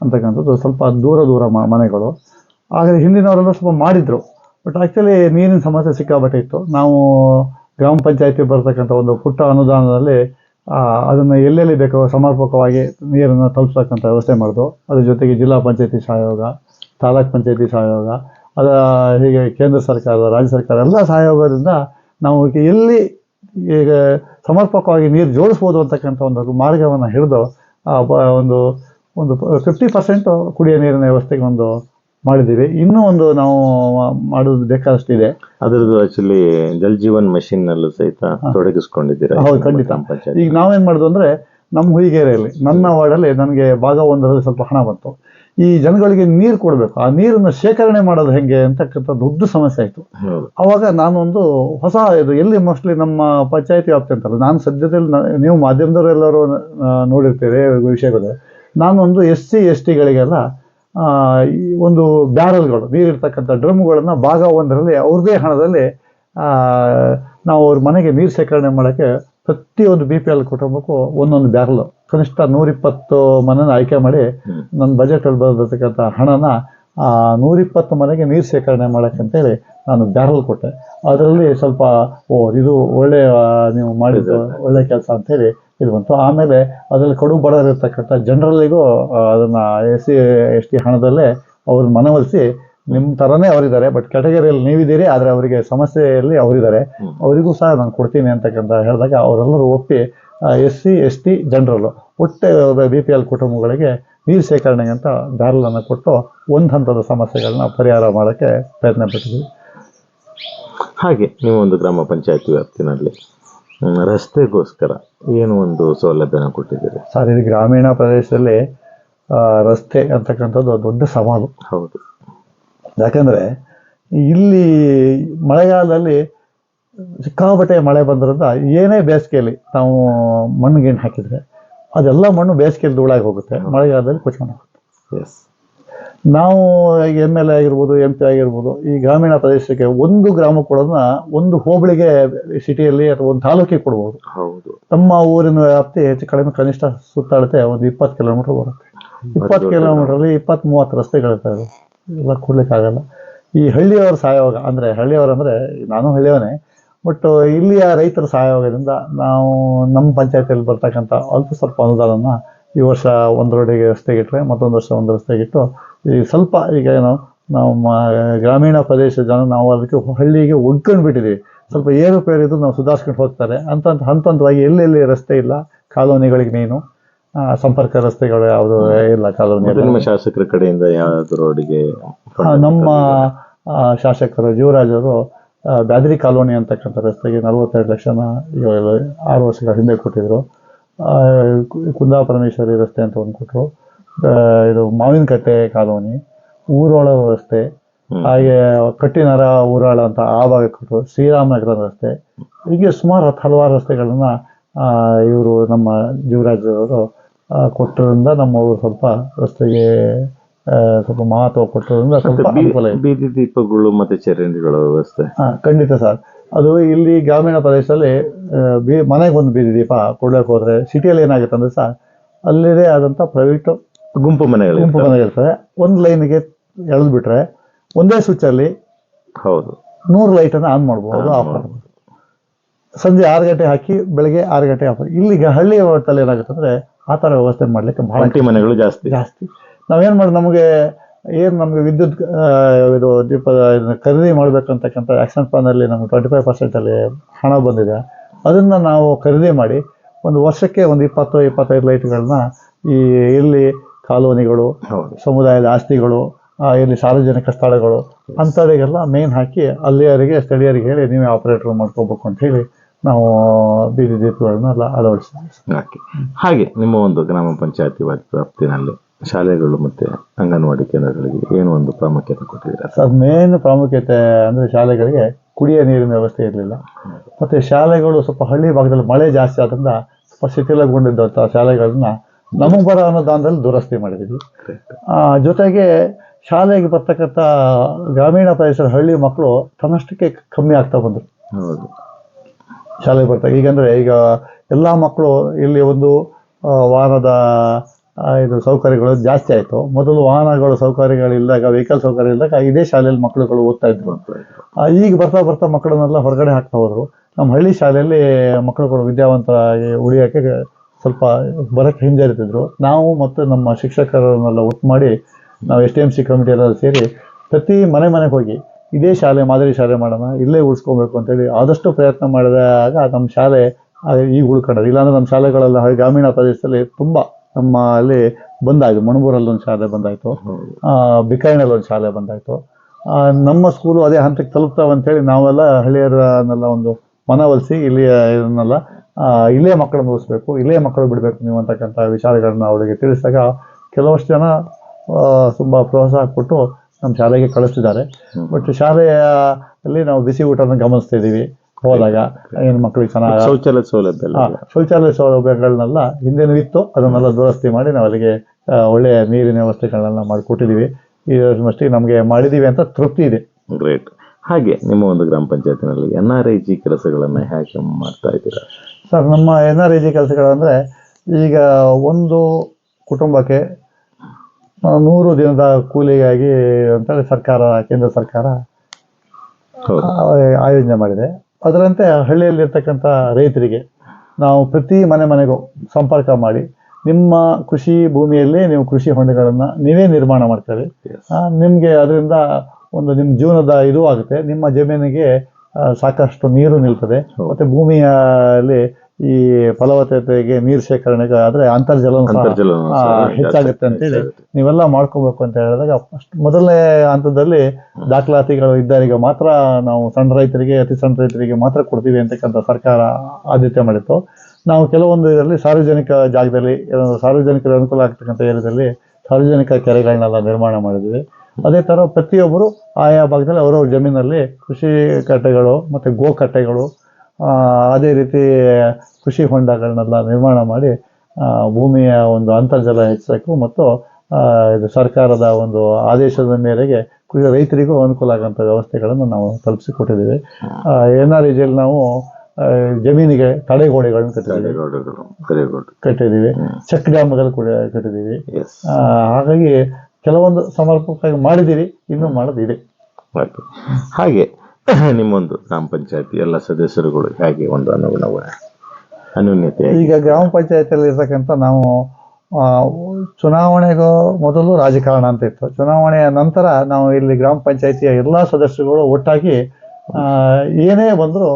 ಅಂತಕ್ಕಂಥದ್ದು ಸ್ವಲ್ಪ ದೂರ ದೂರ ಮನೆಗಳು. ಆದರೆ ಹಿಂದಿನವರೆಲ್ಲ ಸ್ವಲ್ಪ ಮಾಡಿದರು. ಬಟ್ ಆ್ಯಕ್ಚುಲಿ ನೀರಿನ ಸಮಸ್ಯೆ ಸಿಕ್ಕಾಬಟ್ಟೆ ಇತ್ತು ನಾವು ಗ್ರಾಮ ಪಂಚಾಯತಿ ಬರ್ತಕ್ಕಂಥ ಒಂದು ಪುಟ್ಟ ಅನುದಾನದಲ್ಲಿ ಅದನ್ನು ಎಲ್ಲೆಲ್ಲಿ ಬೇಕೋ ಸಮರ್ಪಕವಾಗಿ ನೀರನ್ನು ತಲುಪಿಸ್ತಕ್ಕಂಥ ವ್ಯವಸ್ಥೆ ಮಾಡಿದ್ರು ಅದ್ರ ಜೊತೆಗೆ ಜಿಲ್ಲಾ ಪಂಚಾಯತಿ ಸಹಯೋಗ, ತಾಲೂಕ್ ಪಂಚಾಯತಿ ಸಹಯೋಗ, ಅದ ಹೀಗೆ ಕೇಂದ್ರ ಸರ್ಕಾರದ, ರಾಜ್ಯ ಸರ್ಕಾರ ಎಲ್ಲ ಸಹಯೋಗದಿಂದ ನಾವು ಎಲ್ಲಿ ಈಗ ಸಮರ್ಪಕವಾಗಿ ನೀರು ಜೋಡಿಸ್ಬೋದು ಅಂತಕ್ಕಂಥ ಒಂದು ಮಾರ್ಗವನ್ನು ಹಿಡಿದು ಆ ಒಂದು ಒಂದು ಫಿಫ್ಟಿ ಪರ್ಸೆಂಟ್ ಕುಡಿಯೋ ನೀರಿನ ವ್ಯವಸ್ಥೆಗೆ ಒಂದು ಮಾಡಿದ್ದೀವಿ. ಇನ್ನೂ ಒಂದು ನಾವು ಮಾಡೋದು ಬೇಕಾದಷ್ಟಿದೆ. ಅದರದ್ದು ಆಕ್ಚುಲಿ ಜಲ್ ಜೀವನ್ ಮಷಿನ್ ನಲ್ಲೂ ಸಹಿತ ತೊಡಗಿಸ್ಕೊಂಡಿದ್ದೀರಾ ಹೌದು, ಖಂಡಿತ. ಈಗ ನಾವೇನ್ ಮಾಡೋದು ಅಂದ್ರೆ ನಮ್ಮ ಹುಯಿಗೆರೆಯಲ್ಲಿ ನನ್ನ ವಾರ್ಡಲ್ಲಿ ನನಗೆ ಭಾಗ ಒಂದರಲ್ಲಿ ಸ್ವಲ್ಪ ಹಣ ಬಂತು. ಈ ಜನಗಳಿಗೆ ನೀರು ಕೊಡಬೇಕು. ಆ ನೀರನ್ನು ಶೇಖರಣೆ ಮಾಡೋದು ಹೆಂಗೆ ಅಂತಕ್ಕಂಥ ದೊಡ್ಡ ಸಮಸ್ಯೆ ಆಯಿತು. ಅವಾಗ ನಾನೊಂದು ಹೊಸ ಇದು ಎಲ್ಲಿ ಮೋಸ್ಟ್ಲಿ ನಮ್ಮ ಪಂಚಾಯತಿ ವ್ಯಾಪ್ತಿ ಅಂತಲ್ಲ ನಾನು ಸದ್ಯದಲ್ಲಿ ನ- ನೀವು ಮಾಧ್ಯಮದವರು ಎಲ್ಲರೂ ನೋಡಿರ್ತೀರಿ ವಿಷಯಗಳು. ನಾನೊಂದು ಎಸ್ ಸಿ ಎಸ್ ಟಿಗಳಿಗೆಲ್ಲ ಈ ಒಂದು ಬ್ಯಾರಲ್ಗಳು ನೀರಿರ್ತಕ್ಕಂಥ ಡ್ರಮ್ಗಳನ್ನು ಭಾಗ ಒಂದರಲ್ಲಿ ಅವ್ರದ್ದೇ ಹಣದಲ್ಲಿ ಆ, ನಾವು ಅವ್ರ ಮನೆಗೆ ನೀರು ಶೇಖರಣೆ ಮಾಡೋಕ್ಕೆ ಪ್ರತಿಯೊಂದು ಬಿ ಪಿ ಎಲ್ ಕುಟುಂಬಕ್ಕೂ ಒಂದೊಂದು ಬ್ಯಾರಲ್. ಕನಿಷ್ಠ ನೂರಿಪ್ಪತ್ತು ಮನೆನ ಆಯ್ಕೆ ಮಾಡಿ ನನ್ನ ಬಜೆಟ್ ಅಲ್ಲಿ ಬರತಕ್ಕಂಥ ಹಣನ ಆ, ನೂರಿಪ್ಪತ್ತು ಮನೆಗೆ ನೀರು ಶೇಖರಣೆ ಮಾಡೋಕ್ಕಂತೇಳಿ ನಾನು ಬ್ಯಾರಲ್ ಕೊಟ್ಟೆ. ಅದರಲ್ಲಿ ಸ್ವಲ್ಪ ಓ ಇದು ಒಳ್ಳೆಯ ನೀವು ಮಾಡಿದ್ದು ಒಳ್ಳೆ ಕೆಲಸ ಅಂತೇಳಿ ಇದು ಬಂತು. ಆಮೇಲೆ ಅದರಲ್ಲಿ ಕಡು ಬಡವರಿರ್ತಕ್ಕಂಥ ಜನರಲ್ಲಿಗೂ ಅದನ್ನು ಎಸ್ ಸಿ ಎಸ್ ಟಿ ಹಣದಲ್ಲೇ ಅವ್ರನ್ನ ಮನವೊಲಿಸಿ ನಿಮ್ಮ ಥರನೇ ಅವರಿದ್ದಾರೆ ಬಟ್ ಕ್ಯಾಟಗರಿಯಲ್ಲಿ ನೀವಿದ್ದೀರಿ ಆದರೆ ಅವರಿಗೆ ಸಮಸ್ಯೆಯಲ್ಲಿ ಅವರಿದ್ದಾರೆ. ಅವರಿಗೂ ಸಹ ನಾನು ಕೊಡ್ತೀನಿ ಅಂತಕ್ಕಂಥ ಹೇಳಿದಾಗ ಅವರೆಲ್ಲರೂ ಒಪ್ಪಿ ಎಸ್ ಸಿ ಎಸ್ ಟಿ ಜನರಲ್ಲು ಒಟ್ಟೆ ಬಿ ಪಿ ಎಲ್ ಕುಟುಂಬಗಳಿಗೆ ನೀರು ಶೇಖರಣೆಗೆ ಅಂತ ಬ್ಯಾರಲನ್ನು ಕೊಟ್ಟು ಒಂದು ಹಂತದ ಸಮಸ್ಯೆಗಳನ್ನ ಪರಿಹಾರ ಮಾಡೋಕ್ಕೆ ಪ್ರಯತ್ನ ಪಟ್ಟಿದ್ವಿ ಹಾಗೆ ನೀವು ಒಂದು ಗ್ರಾಮ ಪಂಚಾಯತಿ ವ್ಯಾಪ್ತಿನಲ್ಲಿ ರಸ್ತೆಗೋಸ್ಕರ ಏನು ಒಂದು ಸೌಲಭ್ಯನ ಕೊಟ್ಟಿದ್ದೀರಿ? ಸರ್ ಇದು ಗ್ರಾಮೀಣ ಪ್ರದೇಶದಲ್ಲಿ ರಸ್ತೆ ಅಂತಕ್ಕಂಥದ್ದು ದೊಡ್ಡ ಸವಾಲು. ಹೌದು. ಯಾಕಂದರೆ ಇಲ್ಲಿ ಮಳೆಗಾಲದಲ್ಲಿ ಸಿಕ್ಕಾಪಟ್ಟೆ ಮಳೆ ಬಂದ್ರಿಂದ ಏನೇ ಬೇಸಿಗೆಯಲ್ಲಿ ನಾವು ಮಣ್ಣು ಗಿಣ್ಣು ಹಾಕಿದರೆ ಅದೆಲ್ಲ ಮಣ್ಣು ಬೇಸಿಗೆಯಲ್ಲಿ ಧೂಳಾಗಿ ಹೋಗುತ್ತೆ ಮಳೆಗಾಲದಲ್ಲಿ ಕೊಚ್ಕೊಂಡು ಹೋಗುತ್ತೆ. ಎಸ್ ನಾವು ಎಂ ಎಲ್ ಎ ಆಗಿರ್ಬೋದು ಎಂ ಪಿ ಆಗಿರ್ಬೋದು ಈ ಗ್ರಾಮೀಣ ಪ್ರದೇಶಕ್ಕೆ ಒಂದು ಗ್ರಾಮ ಕೊಡೋದನ್ನ ಒಂದು ಹೋಬಳಿಗೆ ಸಿಟಿಯಲ್ಲಿ ಅಥವಾ ಒಂದು ತಾಲೂಕಿಗೆ ಕೊಡ್ಬೋದು. ಹೌದು. ನಮ್ಮ ಊರಿನ ವ್ಯಾಪ್ತಿ ಹೆಚ್ಚು ಕಡಿಮೆ ಕನಿಷ್ಠ ಸುತ್ತಾಡುತ್ತೆ ಒಂದು ಇಪ್ಪತ್ತು ಕಿಲೋಮೀಟರ್ ಬರುತ್ತೆ. ಇಪ್ಪತ್ತು ಕಿಲೋಮೀಟ್ರಲ್ಲಿ ಇಪ್ಪತ್ತು ಮೂವತ್ತು ರಸ್ತೆಗಳಿರ್ತವೆ ಎಲ್ಲ ಕೊಡ್ಲಿಕ್ಕಾಗಲ್ಲ ಈ ಹಳ್ಳಿಯವರ ಸಹಯೋಗ, ಅಂದರೆ ಹಳ್ಳಿಯವರು ಅಂದರೆ ನಾನು ಹಳ್ಳಿಯವನೇ ಬಟ್ ಇಲ್ಲಿಯ ರೈತರ ಸಹಯೋಗದಿಂದ ನಾವು ನಮ್ಮ ಪಂಚಾಯತಿಯಲ್ಲಿ ಬರ್ತಕ್ಕಂಥ ಅಲ್ಪ ಸ್ವಲ್ಪ ಅನುದಾನನ ಈ ವರ್ಷ ಒಂದು ರೋಡಿಗೆ ರಸ್ತೆಗಿಟ್ಟರೆ ಮತ್ತೊಂದು ವರ್ಷ ಒಂದು ರಸ್ತೆಗಿಟ್ಟು, ಈ ಸ್ವಲ್ಪ ಈಗ ಏನು ನಾವು ಮ- ಗ್ರಾಮೀಣ ಪ್ರದೇಶದ ಜನ ನಾವು ಅದಕ್ಕೆ ಹಳ್ಳಿಗೆ ಒಗ್ಕೊಂಡು ಬಿಟ್ಟಿದ್ದೀವಿ ಸ್ವಲ್ಪ ಏರುಪೇರು ಇದ್ದು ನಾವು ಸುಧಾರಿಸ್ಕೊಂಡು ಹೋಗ್ತಾರೆ. ಅಂತ ಹಂತ ಹಂತವಾಗಿ ಎಲ್ಲೆಲ್ಲಿ ರಸ್ತೆ ಇಲ್ಲ, ಕಾಲೋನಿಗಳಿಗೆ ನೀನು ಸಂಪರ್ಕ ರಸ್ತೆಗಳು ಯಾವುದು ಇಲ್ಲ ಕಾಲೋನಿ ನಿಮ್ಮ ಶಾಸಕರ ಕಡೆಯಿಂದ ಯಾವ್ದು ರೋಡಿಗೆ ನಮ್ಮ ಶಾಸಕರು ಯುವರಾಜ್ ಅವರು ಬ್ಯಾದ್ರಿ ಕಾಲೋನಿ ಅಂತಕ್ಕಂಥ ರಸ್ತೆಗೆ ನಲವತ್ತೆರಡು ಲಕ್ಷನ ಈಗ ಆರು ವರ್ಷಗಳ ಹಿಂದೆ ಕೊಟ್ಟಿದ್ರು. ಕುಂದಾ ಪರಮೇಶ್ವರಿ ರಸ್ತೆ ಅಂತ ಒಂದು ಕೊಟ್ಟರು ಇದು ಮಾವಿನಕಟ್ಟೆ ಕಾಲೋನಿ ಊರೋಳ ರಸ್ತೆ ಹಾಗೆ ಕಟ್ಟಿನರ ಊರಾಳ ಅಂತ ಆ ಭಾಗ ಕೊಟ್ಟರು ಶ್ರೀರಾಮನಗರ ರಸ್ತೆ. ಹೀಗೆ ಸುಮಾರು ಹತ್ತು ಹಲವಾರು ರಸ್ತೆಗಳನ್ನ ಇವರು ನಮ್ಮ ಜೀವರಾಜ್ ಅವರು ಕೊಟ್ಟರಿಂದ ನಮ್ಮ ಊರು ಸ್ವಲ್ಪ ರಸ್ತೆಗೆ ಸ್ವಲ್ಪ ಮಹತ್ವ ಕೊಟ್ಟರಿಂದ ಸ್ವಲ್ಪ ಅನುಕೂಲ ಇದೆ. ಬೀದಿ ದೀಪಗಳು ಮತ್ತೆ ಚರಂಡಿಗಳ ವ್ಯವಸ್ಥೆ. ಹಾ ಖಂಡಿತ ಸರ್. ಅದು ಇಲ್ಲಿ ಗ್ರಾಮೀಣ ಪ್ರದೇಶದಲ್ಲಿ ಬೀ ಮನೆಗೆ ಒಂದು ಬೀದಿ ದೀಪ ಕೊಡ್ಲಿಕ್ಕೆ ಹೋದ್ರೆ ಸಿಟಿಯಲ್ಲಿ ಏನಾಗುತ್ತೆ ಅಂದ್ರೆ ಸರ್ ಅಲ್ಲಿದೆ ಆದಂತ ಪ್ರೈವೇಟ್ ಗುಂಪು ಮನೆಗಳು ಗುಂಪು ಮನೆ ಇರ್ತವೆ ಒಂದು ಲೈನ್ಗೆ ಎಳೆದು ಬಿಟ್ರೆ ಒಂದೇ ಸ್ವಿಚ್ ಅಲ್ಲಿ ಹೌದು. ನೂರು ಲೈಟ್ ಅನ್ನು ಆನ್ ಮಾಡ್ಬೋದು ಆಫ್ ಮಾಡ್ಬೋದು. ಸಂಜೆ ಆರು ಗಂಟೆ ಹಾಕಿ ಬೆಳಗ್ಗೆ ಆರು ಗಂಟೆ ಆಫ್ ಇಲ್ಲಿಗೆ ಹಳ್ಳಿ ಹೊಟ್ಟಲ್ಲಿ ಏನಾಗುತ್ತೆ ಅಂದ್ರೆ ಆ ಥರ ವ್ಯವಸ್ಥೆ ಮಾಡ್ಲಿಕ್ಕೆ ಬಹಳ ಮನೆಗಳು ಜಾಸ್ತಿ. ಜಾಸ್ತಿ. ನಾವೇನು ಮಾಡಿ ನಮಗೆ ಏನು ನಮಗೆ ವಿದ್ಯುತ್ ಇದು ದೀಪ ಇದನ್ನ ಖರೀದಿ ಮಾಡ್ಬೇಕಂತಕ್ಕಂಥ ಆಕ್ಷನ್ ಪ್ಲಾನಲ್ಲಿ ನಮ್ಗೆ ಟ್ವೆಂಟಿ ಫೈವ್ ಪರ್ಸೆಂಟಲ್ಲಿ ಹಣ ಬಂದಿದೆ. ಅದನ್ನ ನಾವು ಖರೀದಿ ಮಾಡಿ ಒಂದು ವರ್ಷಕ್ಕೆ ಒಂದು ಇಪ್ಪತ್ತು ಇಪ್ಪತ್ತೈದು ಲೈಟ್ಗಳನ್ನ ಈ ಇಲ್ಲಿ ಕಾಲೋನಿಗಳು ಸಮುದಾಯದ ಆಸ್ತಿಗಳು ಇಲ್ಲಿ ಸಾರ್ವಜನಿಕ ಸ್ಥಳಗಳು ಅಂಥವರಿಗೆಲ್ಲ ಮೇನ್ ಹಾಕಿ ಅಲ್ಲಿಯವರಿಗೆ ಸ್ಥಳೀಯರಿಗೆ ಹೇಳಿ ನೀವೇ ಆಪರೇಟರ್ ಮಾಡ್ಕೋಬೇಕು ಅಂತ ಹೇಳಿ ನಾವು ಬೀದಿ ದೀಪಗಳನ್ನೆಲ್ಲ ಅಳವಡಿಸಿದ್ವಿ ಹಾಗೆ ನಿಮ್ಮ ಒಂದು ಗ್ರಾಮ ಪಂಚಾಯತಿ ವ್ಯಾಪ್ತಿನಲ್ಲಿ ಶಾಲೆಗಳು ಮತ್ತೆ ಅಂಗನವಾಡಿ ಕೇಂದ್ರಗಳಿಗೆ ಏನು ಒಂದು ಪ್ರಾಮುಖ್ಯತೆ ಕೊಟ್ಟಿದ್ದೀರಾ? ಸರ್ ಮೇನ್ ಪ್ರಾಮುಖ್ಯತೆ ಅಂದರೆ ಶಾಲೆಗಳಿಗೆ ಕುಡಿಯ ನೀರಿನ ವ್ಯವಸ್ಥೆ ಇರಲಿಲ್ಲ. ಮತ್ತು ಶಾಲೆಗಳು ಸ್ವಲ್ಪ ಹಳ್ಳಿ ಭಾಗದಲ್ಲಿ ಮಳೆ ಜಾಸ್ತಿ ಆದ್ರಿಂದ ಸ್ವಲ್ಪ ಶಿಥಿಲಗೊಂಡಿದ್ದಂಥ ಶಾಲೆಗಳನ್ನ ನಮಗೆ ಬರೋ ಅನುದಾನದಲ್ಲಿ ದುರಸ್ತಿ ಮಾಡಿದ್ವಿ. ಆ, ಜೊತೆಗೆ ಶಾಲೆಗೆ ಬರ್ತಕ್ಕಂಥ ಗ್ರಾಮೀಣ ಪ್ರದೇಶದ ಹಳ್ಳಿ ಮಕ್ಕಳು ತನ್ನಷ್ಟಕ್ಕೆ ಕಮ್ಮಿ ಆಗ್ತಾ ಬಂದರು. ಶಾಲೆಗೆ ಬರ್ತಾರೆ. ಈಗಂದ್ರೆ ಈಗ ಎಲ್ಲ ಮಕ್ಕಳು ಇಲ್ಲಿ ಒಂದು ವಾಹನದ ಇದು ಸೌಕರ್ಯಗಳು ಜಾಸ್ತಿ ಆಯಿತು. ಮೊದಲು ವಾಹನಗಳು ಸೌಕರ್ಯಗಳಿಲ್ಲದಾಗ ವೆಹಿಕಲ್ ಸೌಕರ್ಯ ಇಲ್ಲದಾಗ ಇದೇ ಶಾಲೆಯಲ್ಲಿ ಮಕ್ಕಳುಗಳು ಓದ್ತಾ ಇದ್ರು. ಈಗ ಬರ್ತಾ ಬರ್ತಾ ಮಕ್ಕಳನ್ನೆಲ್ಲ ಹೊರಗಡೆ ಹಾಕ್ತಾ ಹೋದರು. ನಮ್ಮ ಹಳ್ಳಿ ಶಾಲೆಯಲ್ಲಿ ಮಕ್ಕಳುಗಳು ವಿದ್ಯಾವಂತರಾಗಿ ಉಳಿಯೋಕ್ಕೆ ಸ್ವಲ್ಪ ಬರಕ್ಕೆ ಹಿಂಜರಿತಿದ್ರು. ನಾವು ಮತ್ತು ನಮ್ಮ ಶಿಕ್ಷಕರನ್ನೆಲ್ಲ ಒಟ್ಟು ಮಾಡಿ, ನಾವು S D M C committee ಎಲ್ಲ ಸೇರಿ ಪ್ರತಿ ಮನೆ ಮನೆಗೆ ಹೋಗಿ ಇದೇ ಶಾಲೆ ಮಾದರಿ ಶಾಲೆ ಮಾಡೋಣ, ಇಲ್ಲೇ ಉಳಿಸ್ಕೊಬೇಕು ಅಂತೇಳಿ ಆದಷ್ಟು ಪ್ರಯತ್ನ ಮಾಡಿದಾಗ ನಮ್ಮ ಶಾಲೆ ಈಗ ಉಳ್ಕೊಂಡದು. ಇಲ್ಲಾಂದ್ರೆ ನಮ್ಮ ಶಾಲೆಗಳೆಲ್ಲ ಗ್ರಾಮೀಣ ಪ್ರದೇಶದಲ್ಲಿ ತುಂಬ ನಮ್ಮ ಅಲ್ಲಿ ಬಂದಾಯಿತು. ಮಣಬೂರಲ್ಲಿ ಒಂದು ಶಾಲೆ ಬಂದಾಯಿತು. ಹೌದು ಬಿಕಾಯಿನಲ್ಲಿ ಒಂದು ಶಾಲೆ ಬಂದಾಯಿತು. ನಮ್ಮ ಸ್ಕೂಲು ಅದೇ ಹಂತಕ್ಕೆ ತಲುಪ್ತಾವೆ ಅಂತೇಳಿ ನಾವೆಲ್ಲ ಹಳ್ಳಿಯರನ್ನೆಲ್ಲ ಒಂದು ಮನವೊಲಿಸಿ ಇಲ್ಲಿ ಇದನ್ನೆಲ್ಲ ಇಲ್ಲೇ ಮಕ್ಕಳು ಓದಿಸ್ಬೇಕು ಇಲ್ಲೇ ಮಕ್ಕಳು ಬಿಡಬೇಕು ನೀವು ಅಂತಕ್ಕಂಥ ವಿಚಾರಗಳನ್ನ ಅವರಿಗೆ ತಿಳಿಸಿದಾಗ ಕೆಲವಷ್ಟು ಜನ ತುಂಬ ಪ್ರೋತ್ಸಾಹ ಕೊಟ್ಟು ನಮ್ಮ ಶಾಲೆಗೆ ಕಳಿಸ್ತಿದ್ದಾರೆ. ಬಟ್ ಶಾಲೆಯ ಅಲ್ಲಿ ನಾವು ಬಿಸಿ ಊಟನ ಗಮನಿಸ್ತಾ ಇದ್ದೀವಿ. ಹೋದಾಗ ಏನು ಮಕ್ಕಳಿಗೆ ಚೆನ್ನಾಗಿ ಶೌಚಾಲಯ ಸೌಲಭ್ಯ ಶೌಚಾಲಯ ಸೌಲಭ್ಯಗಳನ್ನೆಲ್ಲ ಹಿಂದೇನು ಇತ್ತು. ಅದನ್ನೆಲ್ಲ ದುರಸ್ತಿ ಮಾಡಿ ನಾವು ಅಲ್ಲಿಗೆ ಒಳ್ಳೆಯ ನೀರಿನ ವ್ಯವಸ್ಥೆಗಳನ್ನೆಲ್ಲ ಮಾಡಿಕೊಟ್ಟಿದ್ದೀವಿ ಈ ಮಷ್ಟಿಗೆ ನಮಗೆ ಮಾಡಿದ್ದೀವಿ ಅಂತ ತೃಪ್ತಿ ಇದೆ. ಗ್ರೇಟ್ ಹಾಗೆ ನಿಮ್ಮ ಒಂದು ಗ್ರಾಮ ಪಂಚಾಯತಿನಲ್ಲಿ ಎನ್ ಆರ್ ಐ ಜಿ ಕೆಲಸಗಳನ್ನು ಹೇಗೆ ಮಾಡ್ತಾ ಇದ್ದೀರಾ? ಸರ್ ನಮ್ಮ ಎನ್ ಆರ್ ಐ ಜಿ ಕೆಲಸಗಳಂದರೆ ಈಗ ಒಂದು ಕುಟುಂಬಕ್ಕೆ ನೂರು ದಿನದ ಕೂಲಿಗಾಗಿ ಅಂತೇಳಿ ಸರ್ಕಾರ ಕೇಂದ್ರ ಸರ್ಕಾರ ಆಯೋಜನೆ ಮಾಡಿದೆ. ಅದರಂತೆ ಹಳ್ಳಿಯಲ್ಲಿರ್ತಕ್ಕಂಥ ರೈತರಿಗೆ ನಾವು ಪ್ರತಿ ಮನೆ ಮನೆಗೂ ಸಂಪರ್ಕ ಮಾಡಿ ನಿಮ್ಮ ಕೃಷಿ ಭೂಮಿಯಲ್ಲಿ ನೀವು ಕೃಷಿ ಹೊಂಡಗಳನ್ನು ನೀವೇ ನಿರ್ಮಾಣ ಮಾಡ್ತೀರಿ. ನಿಮಗೆ ಅದರಿಂದ ಒಂದು ನಿಮ್ಮ ಜೀವನದ ಇದು ಆಗುತ್ತೆ. ನಿಮ್ಮ ಜಮೀನಿಗೆ ಸಾಕಷ್ಟು ನೀರು ನಿಲ್ತದೆ. ಮತ್ತೆ ಭೂಮಿಯಲ್ಲಿ ಈ ಫಲವತ್ತತೆಗೆ ನೀರು ಶೇಖರಣೆಗೆ ಆದ್ರೆ ಅಂತರ್ಜಲ ಹೆಚ್ಚಾಗುತ್ತೆ ಅಂತೇಳಿ. ನೀವೆಲ್ಲ ಮಾಡ್ಕೋಬೇಕು ಅಂತ ಹೇಳಿದಾಗ ಫಸ್ಟ್ ಮೊದಲನೇ ಹಂತದಲ್ಲಿ ದಾಖಲಾತಿಗಳು ಇದ್ದವರಿಗೆ ಮಾತ್ರ ನಾವು ಸಣ್ಣ ರೈತರಿಗೆ ಅತಿ ಸಣ್ಣ ರೈತರಿಗೆ ಮಾತ್ರ ಕೊಡ್ತೀವಿ ಅಂತಕ್ಕಂಥ ಸರ್ಕಾರ ಆದ್ಯತೆ ಮಾಡಿತ್ತು. ನಾವು ಕೆಲವೊಂದು ಇದರಲ್ಲಿ ಸಾರ್ವಜನಿಕ ಜಾಗದಲ್ಲಿ ಏನಾದ್ರು ಸಾರ್ವಜನಿಕರ ಅನುಕೂಲ ಆಗ್ತಕ್ಕಂಥ ಏರಿಯಾದಲ್ಲಿ ಸಾರ್ವಜನಿಕ ಕೆರೆಗಳನ್ನೆಲ್ಲ ನಿರ್ಮಾಣ ಮಾಡಿದ್ವಿ. ಅದೇ ಥರ ಪ್ರತಿಯೊಬ್ಬರು ಆಯಾ ಭಾಗದಲ್ಲಿ ಅವರವ್ರ ಜಮೀನಲ್ಲಿ ಕೃಷಿ ಕಟ್ಟೆಗಳು ಮತ್ತು ಗೋ ಕಟ್ಟೆಗಳು ಅದೇ ರೀತಿ ಕೃಷಿ ಹೊಂಡಗಳನ್ನೆಲ್ಲ ನಿರ್ಮಾಣ ಮಾಡಿ ಭೂಮಿಯ ಒಂದು ಅಂತರ್ಜಲ ಹೆಚ್ಚಬೇಕು ಮತ್ತು ಇದು ಸರ್ಕಾರದ ಒಂದು ಆದೇಶದ ಮೇರೆಗೆ ಕೃಷಿ ರೈತರಿಗೂ ಅನುಕೂಲ ಆಗುವಂಥ ವ್ಯವಸ್ಥೆಗಳನ್ನು ನಾವು ತಲುಪಿಸಿಕೊಟ್ಟಿದ್ದೀವಿ. ಎನ್ ಆರ್ ಇಜಿಯಲ್ಲಿ ನಾವು ಜಮೀನಿಗೆ ತಡೆಗೋಡೆಗಳನ್ನು ಕಟ್ಟಿದ್ದೀವಿ. ಕಟ್ಟಿದ್ದೀವಿ. ಚೆಕ್ ಡ್ಯಾಮ್ಗಳು ಕೂಡ ಕಟ್ಟಿದ್ದೀವಿ. ಹಾಗಾಗಿ ಕೆಲವೊಂದು ಸಮರ್ಪಕವಾಗಿ ಮಾಡಿದ್ದೀವಿ ಇನ್ನೂ ಮಾಡೋದಿದೆ. ಹಾಗೆ ನಿಮ್ಮೊಂದು ಗ್ರಾಮ ಪಂಚಾಯತಿ ಎಲ್ಲ ಸದಸ್ಯರುಗಳು ಹೇಗೆ ಒಂದು ಅನುಗುಣವ ಅನ್ಯೂನ್ಯತೆ ಈಗ ಗ್ರಾಮ ಪಂಚಾಯತಿಯಲ್ಲಿ ಇರ್ತಕ್ಕಂಥ ನಾವು ಆ, ಚುನಾವಣೆಗೂ ಮೊದಲು ರಾಜಕಾರಣ ಅಂತ ಇತ್ತು. ಚುನಾವಣೆಯ ನಂತರ ನಾವು ಇಲ್ಲಿ ಗ್ರಾಮ ಪಂಚಾಯತಿಯ ಎಲ್ಲ ಸದಸ್ಯರುಗಳು ಒಟ್ಟಾಗಿ ಆ, ಏನೇ ಬಂದರೂ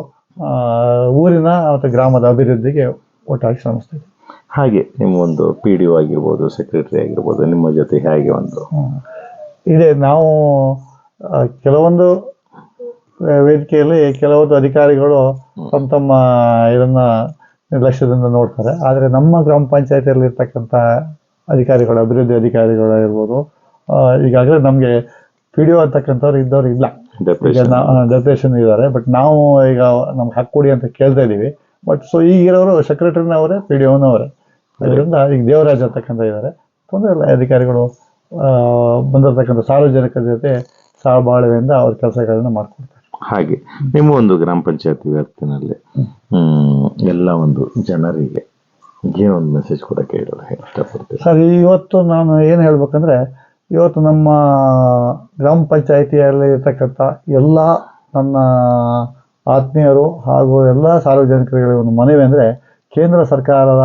ಊರಿನ ಮತ್ತು ಗ್ರಾಮದ ಅಭಿವೃದ್ಧಿಗೆ ಒಟ್ಟಾಗಿ ಶ್ರಮಿಸ್ತೀವಿ. ಹಾಗೆ ನಿಮ್ಮ ಒಂದು ಪಿ ಡಿ ಒ ಆಗಿರ್ಬೋದು ಸೆಕ್ರೆಟರಿ ಆಗಿರ್ಬೋದು ನಿಮ್ಮ ಜೊತೆ ಹೇಗೆ ಒಂದು? ಹ್ಮ್. ಇದೆ ನಾವು ಆ, ಕೆಲವೊಂದು ವೇದಿಕೆಯಲ್ಲಿ ಕೆಲವೊಂದು ಅಧಿಕಾರಿಗಳು ತಮ್ಮ ತಮ್ಮ ಇದನ್ನ ನಿರ್ಲಕ್ಷ್ಯದಿಂದ ನೋಡ್ತಾರೆ. ಆದರೆ ನಮ್ಮ ಗ್ರಾಮ ಪಂಚಾಯತಿಯಲ್ಲಿ ಇರ್ತಕ್ಕಂಥ ಅಧಿಕಾರಿಗಳು ಅಭಿವೃದ್ಧಿ ಅಧಿಕಾರಿಗಳು ಇರ್ಬೋದು ಈಗಾಗಲೇ ನಮಗೆ ಪಿ ಡಿ ಒ ಅಂತಕ್ಕಂಥವ್ರು ಇದ್ದವ್ರು ಇಲ್ಲ. ಡೆಪ್ರೆಷನ್ ಇದ್ದಾರೆ. ಬಟ್ ನಾವು ಈಗ ನಮ್ಗೆ ಹಕ್ಕು ಕೊಡಿ ಅಂತ ಕೇಳ್ತಾ ಇದೀವಿ. ಬಟ್ ಸೊ ಈಗಿರೋರು ಸೆಕ್ರೆಟರಿನವರೇ ಪಿ ಡಿ ಒನವರೇ. ಅದರಿಂದ ಈಗ ದೇವರಾಜ್ ಅಂತಕ್ಕಂಥ ಇದ್ದಾರೆ. ತೊಂದರೆ ಇಲ್ಲ. ಅಧಿಕಾರಿಗಳು ಬಂದಿರತಕ್ಕಂಥ ಸಾರ್ವಜನಿಕರ ಜೊತೆ ಸಹಬಾಳ್ವೆಯಿಂದ ಅವ್ರ ಕೆಲಸಗಳನ್ನ ಮಾಡ್ಕೊಡ್ತಾರೆ. ಹಾಗೆ. ನಿಮ್ಮ ಒಂದು ಗ್ರಾಮ ಪಂಚಾಯತಿ ವ್ಯಾಪ್ತಿನಲ್ಲಿ ಎಲ್ಲ ಒಂದು ಜನರಿಗೆ ಏನೊಂದು ಮೆಸೇಜ್ ಕೊಡಕ್ಕೆ ಹೇಳೋದು ಇಷ್ಟಪಡ್ತೀವಿ ಸರ್ ಇವತ್ತು ನಾನು ಏನು ಹೇಳ್ಬೇಕಂದ್ರೆ ಇವತ್ತು ನಮ್ಮ ಗ್ರಾಮ ಪಂಚಾಯಿತಿಯಲ್ಲಿ ಇರ್ತಕ್ಕಂಥ ಎಲ್ಲ ನನ್ನ ಆತ್ಮೀಯರು ಹಾಗೂ ಎಲ್ಲ ಸಾರ್ವಜನಿಕರಿಗೆ ಒಂದು ಮನವಿ ಅಂದರೆ ಕೇಂದ್ರ ಸರ್ಕಾರದ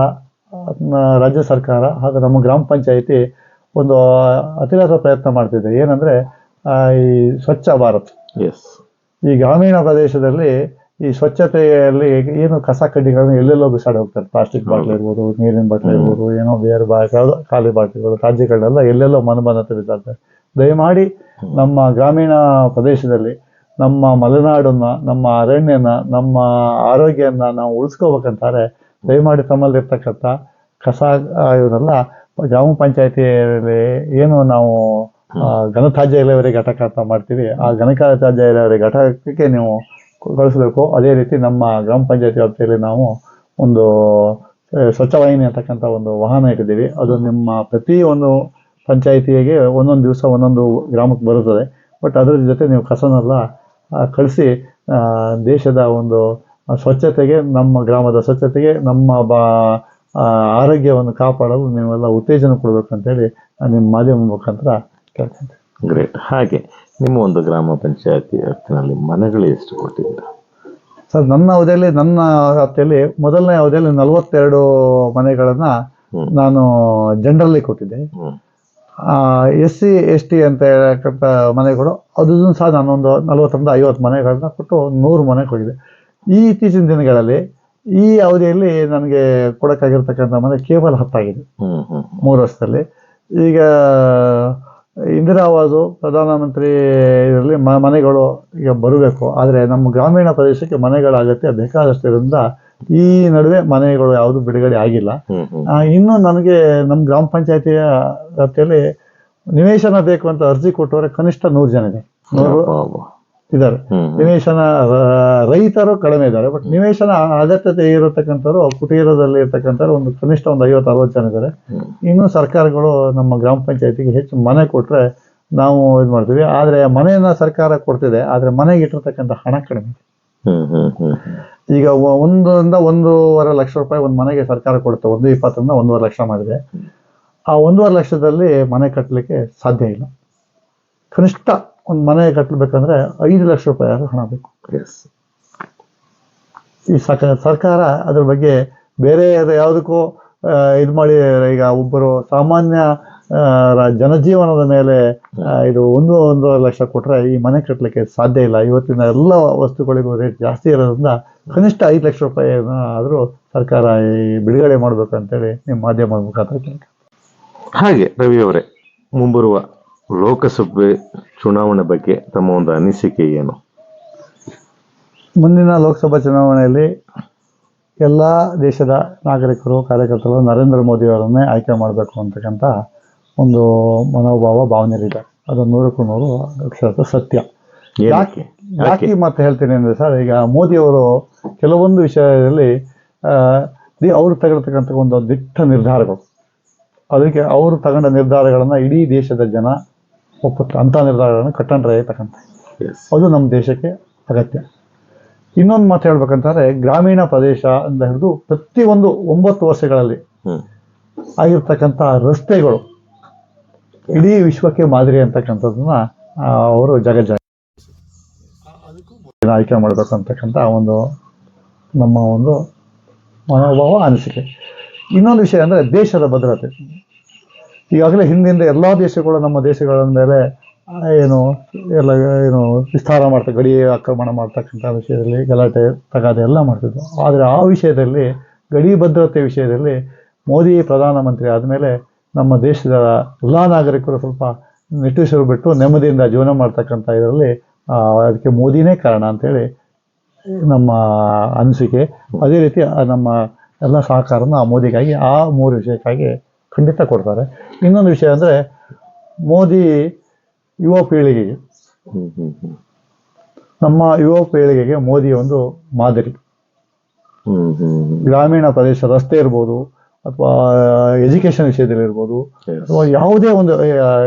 ರಾಜ್ಯ ಸರ್ಕಾರ ಹಾಗೂ ನಮ್ಮ ಗ್ರಾಮ ಪಂಚಾಯಿತಿ ಒಂದು ಅತಿರಾದ ಪ್ರಯತ್ನ ಮಾಡ್ತಿದೆ. ಏನಂದರೆ ಈ ಸ್ವಚ್ಛ ಭಾರತ್. ಎಸ್ ಈ ಗ್ರಾಮೀಣ ಪ್ರದೇಶದಲ್ಲಿ ಈ ಸ್ವಚ್ಛತೆಯಲ್ಲಿ ಏನು ಕಸ ಕಡ್ಡಿಗಳನ್ನು ಎಲ್ಲೆಲ್ಲೋ ಬಿಸಾಡಿ ಹೋಗ್ತಾರೆ. ಪ್ಲಾಸ್ಟಿಕ್ ಬಾಟ್ಲ್ ಇರ್ಬೋದು ನೀರಿನ ಬಾಟ್ಲ್ ಇರ್ಬೋದು ಏನೋ ಬೇರೆ ಬಾ ಖಾಲಿ ಬಾಟ್ಲಿಗಳು ರಾಜ್ಯಗಳನ್ನೆಲ್ಲ ಎಲ್ಲೆಲ್ಲೋ ಮನ ಬಂದಂತೆ ಬಿಸಾಡ್ತಾರೆ. ದಯಮಾಡಿ ನಮ್ಮ ಗ್ರಾಮೀಣ ಪ್ರದೇಶದಲ್ಲಿ ನಮ್ಮ ಮಲೆನಾಡನ್ನ ನಮ್ಮ ಅರಣ್ಯನ ನಮ್ಮ ಆರೋಗ್ಯನ ನಾವು ಉಳಿಸ್ಕೋಬೇಕಂತಾರೆ. ದಯಮಾಡಿ ತಮ್ಮಲ್ಲಿರ್ತಕ್ಕಂಥ ಕಸ ಇವನ್ನೆಲ್ಲ ಗ್ರಾಮ ಪಂಚಾಯತಿಯಲ್ಲಿ ಏನು ನಾವು ಘನತ್ಯಾಜ್ಯ ಇಲ್ಲವರಿಗೆ ಘಟಕ ಅಂತ ಮಾಡ್ತೀವಿ. ಆ ಘನತ್ಯಾಜ್ಯ ಇಲ್ಲವರಿಗೆ ಘಟಕಕ್ಕೆ ನೀವು ಕಳಿಸಬೇಕು. ಅದೇ ರೀತಿ ನಮ್ಮ ಗ್ರಾಮ ಪಂಚಾಯತಿ ವ್ಯಾಪ್ತಿಯಲ್ಲಿ ನಾವು ಒಂದು ಸ್ವಚ್ಛ ವಾಹಿನಿ ಅಂತಕ್ಕಂಥ ಒಂದು ವಾಹನ ಇಟ್ಟಿದ್ದೀವಿ. ಅದು ನಿಮ್ಮ ಪ್ರತಿ ಒಂದು ಪಂಚಾಯಿತಿಗೆ ಒಂದೊಂದು ದಿವಸ ಒಂದೊಂದು ಗ್ರಾಮಕ್ಕೆ ಬರುತ್ತದೆ. ಬಟ್ ಅದರ ಜೊತೆ ನೀವು ಕಸನೆಲ್ಲ ಕಳಿಸಿ ದೇಶದ ಒಂದು ಸ್ವಚ್ಛತೆಗೆ, ನಮ್ಮ ಗ್ರಾಮದ ಸ್ವಚ್ಛತೆಗೆ, ನಮ್ಮ ಬಾ ಆರೋಗ್ಯವನ್ನು ಕಾಪಾಡಲು ನೀವೆಲ್ಲ ಉತ್ತೇಜನ ಕೊಡಬೇಕಂತೇಳಿ ನಿಮ್ಮ ಮಾಧ್ಯಮ ಮುಖಾಂತರ ಗ್ರೇಟ್ ಹಾಗೆ ನಿಮ್ಮ ಒಂದು ಗ್ರಾಮ ಪಂಚಾಯತಿ ವ್ಯಾಪ್ತಿನಲ್ಲಿ ಮನೆಗಳು ಎಷ್ಟು ಕೊಟ್ಟಿದ್ದೀರಾ? ಸರ್ ನನ್ನ ಅವಧಿಯಲ್ಲಿ ನನ್ನ ವ್ಯಾಪ್ತಿಯಲ್ಲಿ ಮೊದಲನೇ ಅವಧಿಯಲ್ಲಿ ನಲವತ್ತೆರಡು ಮನೆಗಳನ್ನು ನಾನು ಜನರಲ್ಲಿ ಕೊಟ್ಟಿದ್ದೆ. ಎಸ್ ಸಿ ಎಸ್ ಟಿ ಅಂತ ಹೇಳಕ್ಕಂಥ ಮನೆಗಳು ಅದನ್ನು ಸಹ ನಾನೊಂದು ನಲವತ್ತರಿಂದ ಐವತ್ತು ಮನೆಗಳನ್ನ ಕೊಟ್ಟು ನೂರು ಮನೆ ಕೊಟ್ಟಿದ್ದೆ. ಈ ಇತ್ತೀಚಿನ ದಿನಗಳಲ್ಲಿ ಈ ಅವಧಿಯಲ್ಲಿ ನನಗೆ ಕೊಡೋಕ್ಕಾಗಿರ್ತಕ್ಕಂಥ ಮನೆ ಕೇವಲ ಹತ್ತಾಗಿದೆ. ಮೂರು ವರ್ಷದಲ್ಲಿ. ಈಗ ಇಂದಿರಾ ಆವಾಸು ಪ್ರಧಾನಮಂತ್ರಿ ಇದರಲ್ಲಿ ಮ ಮನೆಗಳು ಈಗ ಬರಬೇಕು. ಆದರೆ ನಮ್ಮ ಗ್ರಾಮೀಣ ಪ್ರದೇಶಕ್ಕೆ ಮನೆಗಳ ಅಗತ್ಯ ಬೇಕಾದಷ್ಟಿರೋದ್ರಿಂದ ಈ ನಡುವೆ ಮನೆಗಳು ಯಾವುದು ಬಿಡುಗಡೆ ಆಗಿಲ್ಲ. ಇನ್ನು ನನಗೆ ನಮ್ಮ ಗ್ರಾಮ ಪಂಚಾಯತಿಯ ವ್ಯಾಪ್ತಿಯಲ್ಲಿ ನಿವೇಶನ ಬೇಕು ಅಂತ ಅರ್ಜಿ ಕೊಟ್ಟವರೆ ಕನಿಷ್ಠ ನೂರು ಜನ ಇದೆ. ಇದ್ದಾರೆ. ನಿವೇಶನ ರೈತರು ಕಡಿಮೆ ಇದ್ದಾರೆ. ಬಟ್ ನಿವೇಶನ ಅಗತ್ಯತೆ ಇರತಕ್ಕಂಥವ್ರು ಕುಟೀರದಲ್ಲಿ ಇರ್ತಕ್ಕಂಥವ್ರು ಒಂದು ಕನಿಷ್ಠ ಒಂದು ಐವತ್ತು ಅರವತ್ತು ಜನ ಇದ್ದಾರೆ. ಇನ್ನು ಸರ್ಕಾರಗಳು ನಮ್ಮ ಗ್ರಾಮ ಪಂಚಾಯತಿಗೆ ಹೆಚ್ಚು ಮನೆ ಕೊಟ್ಟರೆ ನಾವು ಇದು ಮಾಡ್ತೀವಿ. ಆದರೆ ಮನೆಯನ್ನ ಸರ್ಕಾರ ಕೊಡ್ತಿದೆ. ಆದರೆ ಮನೆಗೆ ಇಟ್ಟಿರ್ತಕ್ಕಂಥ ಹಣ ಕಡಿಮೆ ಈಗ ಒಂದರಿಂದ ಒಂದೂವರೆ ಲಕ್ಷ ರೂಪಾಯಿ ಒಂದು ಮನೆಗೆ ಸರ್ಕಾರ ಕೊಡುತ್ತೆ ಒಂದು ಇಪ್ಪತ್ತರಿಂದ ಒಂದೂವರೆ ಲಕ್ಷ ಮಾಡಿದೆ ಆ ಒಂದೂವರೆ ಲಕ್ಷದಲ್ಲಿ ಮನೆ ಕಟ್ಟಲಿಕ್ಕೆ ಸಾಧ್ಯ ಇಲ್ಲ. ಕನಿಷ್ಠ ಒಂದು ಮನೆ ಕಟ್ಟಬೇಕಂದ್ರೆ ಐದು ಲಕ್ಷ ರೂಪಾಯಿ ಆದರೂ ಹಣ ಬೇಕು. ಎಸ್ ಈ ಸಕ ಸರ್ಕಾರ ಅದ್ರ ಬಗ್ಗೆ ಬೇರೆ ಯಾವುದಕ್ಕೂ ಇದು ಮಾಡಿ ಈಗ ಒಬ್ಬರು ಸಾಮಾನ್ಯ ಜನಜೀವನದ ಮೇಲೆ ಇದು ಒಂದು ಒಂದು ಲಕ್ಷ ಕೊಟ್ಟರೆ ಈ ಮನೆ ಕಟ್ಟಲಿಕ್ಕೆ ಸಾಧ್ಯ ಇಲ್ಲ. ಇವತ್ತಿನ ಎಲ್ಲ ವಸ್ತುಗಳಿಗೂ ರೇಟ್ ಜಾಸ್ತಿ ಇರೋದ್ರಿಂದ ಕನಿಷ್ಠ ಐದು ಲಕ್ಷ ರೂಪಾಯಿ ಆದರೂ ಸರ್ಕಾರ ಈ ಬಿಡುಗಡೆ ಮಾಡಬೇಕು ಅಂತೇಳಿ ನಿಮ್ಮ ಮಾಧ್ಯಮದ ಮುಖಾಂತರ ಕೇಳಿ ಹಾಗೆ ರವಿ ಅವರೇ ಮುಂಬರುವ ಲೋಕಸಭೆ ಚುನಾವಣೆ ಬಗ್ಗೆ ತಮ್ಮ ಒಂದು ಅನಿಸಿಕೆ ಏನು? ಮುಂದಿನ ಲೋಕಸಭಾ ಚುನಾವಣೆಯಲ್ಲಿ ಎಲ್ಲ ದೇಶದ ನಾಗರಿಕರು ಕಾರ್ಯಕರ್ತರು ನರೇಂದ್ರ ಮೋದಿಯವರನ್ನೇ ಆಯ್ಕೆ ಮಾಡಬೇಕು ಅಂತಕ್ಕಂಥ ಒಂದು ಮನೋಭಾವ ಭಾವನೆ ಇದೆ. ಅದು ನೂರಕ್ಕೂ ನೂರು ಅಕ್ಷರತ ಸತ್ಯ. ಯಾಕೆ ಯಾಕೆ? ಮತ್ತೆ ಹೇಳ್ತೀನಿ ಅಂದರೆ ಸರ್ ಈಗ ಮೋದಿಯವರು ಕೆಲವೊಂದು ವಿಷಯದಲ್ಲಿ ಅವರು ತಗೊಳ್ತಕ್ಕಂಥ ಒಂದು ದಿಟ್ಟ ನಿರ್ಧಾರಗಳು. ಅದಕ್ಕೆ ಅವರು ತಗೊಂಡ ನಿರ್ಧಾರಗಳನ್ನು ಇಡೀ ದೇಶದ ಜನ ಒಪ್ಪುತ್ತೆ. ಅಂತ ನಿರ್ಧಾರಗಳನ್ನು ಕಟ್ಟಂಡ್ರೆ ತಕ್ಕಂಥ ಅದು ನಮ್ಮ ದೇಶಕ್ಕೆ ಅಗತ್ಯ. ಇನ್ನೊಂದು ಮಾತು ಹೇಳ್ಬೇಕಂತಂದ್ರೆ ಗ್ರಾಮೀಣ ಪ್ರದೇಶ ಅಂತ ಹಿಡಿದು ಪ್ರತಿಯೊಂದು ಒಂಬತ್ತು ವರ್ಷಗಳಲ್ಲಿ ಆಗಿರ್ತಕ್ಕಂತಹ ಆಗಿರ್ತಕ್ಕಂಥ ರಸ್ತೆಗಳು ಇಡೀ ವಿಶ್ವಕ್ಕೆ ಮಾದರಿ ಅಂತಕ್ಕಂಥದ್ದನ್ನ ಅವರು ಅವರು ಜಾಗ ಆಯ್ಕೆ ಮಾಡಬೇಕು ಅಂತಕ್ಕಂಥ ಒಂದು ನಮ್ಮ ಒಂದು ಮನೋಭಾವ ಅನಿಸಿಕೆ. ಇನ್ನೊಂದು ವಿಷಯ ಅಂದರೆ ದೇಶದ ಭದ್ರತೆ. ಈಗಾಗಲೇ ಹಿಂದಿಂದ ಎಲ್ಲ ದೇಶಗಳು ನಮ್ಮ ದೇಶಗಳ ಮೇಲೆ ಏನು ಎಲ್ಲ ಏನು ವಿಸ್ತಾರ ಮಾಡ್ತಾ, ಗಡಿ ಆಕ್ರಮಣ ಮಾಡ್ತಕ್ಕಂಥ ವಿಷಯದಲ್ಲಿ ಗಲಾಟೆ, ತಗಾದೆ ಎಲ್ಲ ಮಾಡ್ತಿದ್ರು. ಆದರೆ ಆ ವಿಷಯದಲ್ಲಿ, ಗಡಿ ಭದ್ರತೆ ವಿಷಯದಲ್ಲಿ ಮೋದಿ ಪ್ರಧಾನಮಂತ್ರಿ ಆದಮೇಲೆ ನಮ್ಮ ದೇಶದ ಎಲ್ಲ ನಾಗರಿಕರು ಸ್ವಲ್ಪ ನಿಟ್ಟುಸಿರು ಬಿಟ್ಟು ನೆಮ್ಮದಿಯಿಂದ ಜೀವನ ಮಾಡ್ತಕ್ಕಂಥ ಇದರಲ್ಲಿ ಅದಕ್ಕೆ ಮೋದಿನೇ ಕಾರಣ ಅಂತೇಳಿ ನಮ್ಮ ಅನಿಸಿಕೆ. ಅದೇ ರೀತಿ ನಮ್ಮ ಎಲ್ಲ ಸಹಕಾರನ ಆ ಮೋದಿಗಾಗಿ, ಆ ಮೂರು ವಿಷಯಕ್ಕಾಗಿ ಖಂಡಿತ ಕೊಡ್ತಾರೆ. ಇನ್ನೊಂದು ವಿಷಯ ಅಂದರೆ ಮೋದಿ ಯುವ ಪೀಳಿಗೆಗೆ ನಮ್ಮ ಯುವ ಪೀಳಿಗೆಗೆ ಮೋದಿ ಒಂದು ಮಾದರಿ. ಗ್ರಾಮೀಣ ಪ್ರದೇಶ ರಸ್ತೆ ಇರ್ಬೋದು ಅಥವಾ ಎಜುಕೇಶನ್ ವಿಷಯದಲ್ಲಿ ಇರ್ಬೋದು ಅಥವಾ ಯಾವುದೇ ಒಂದು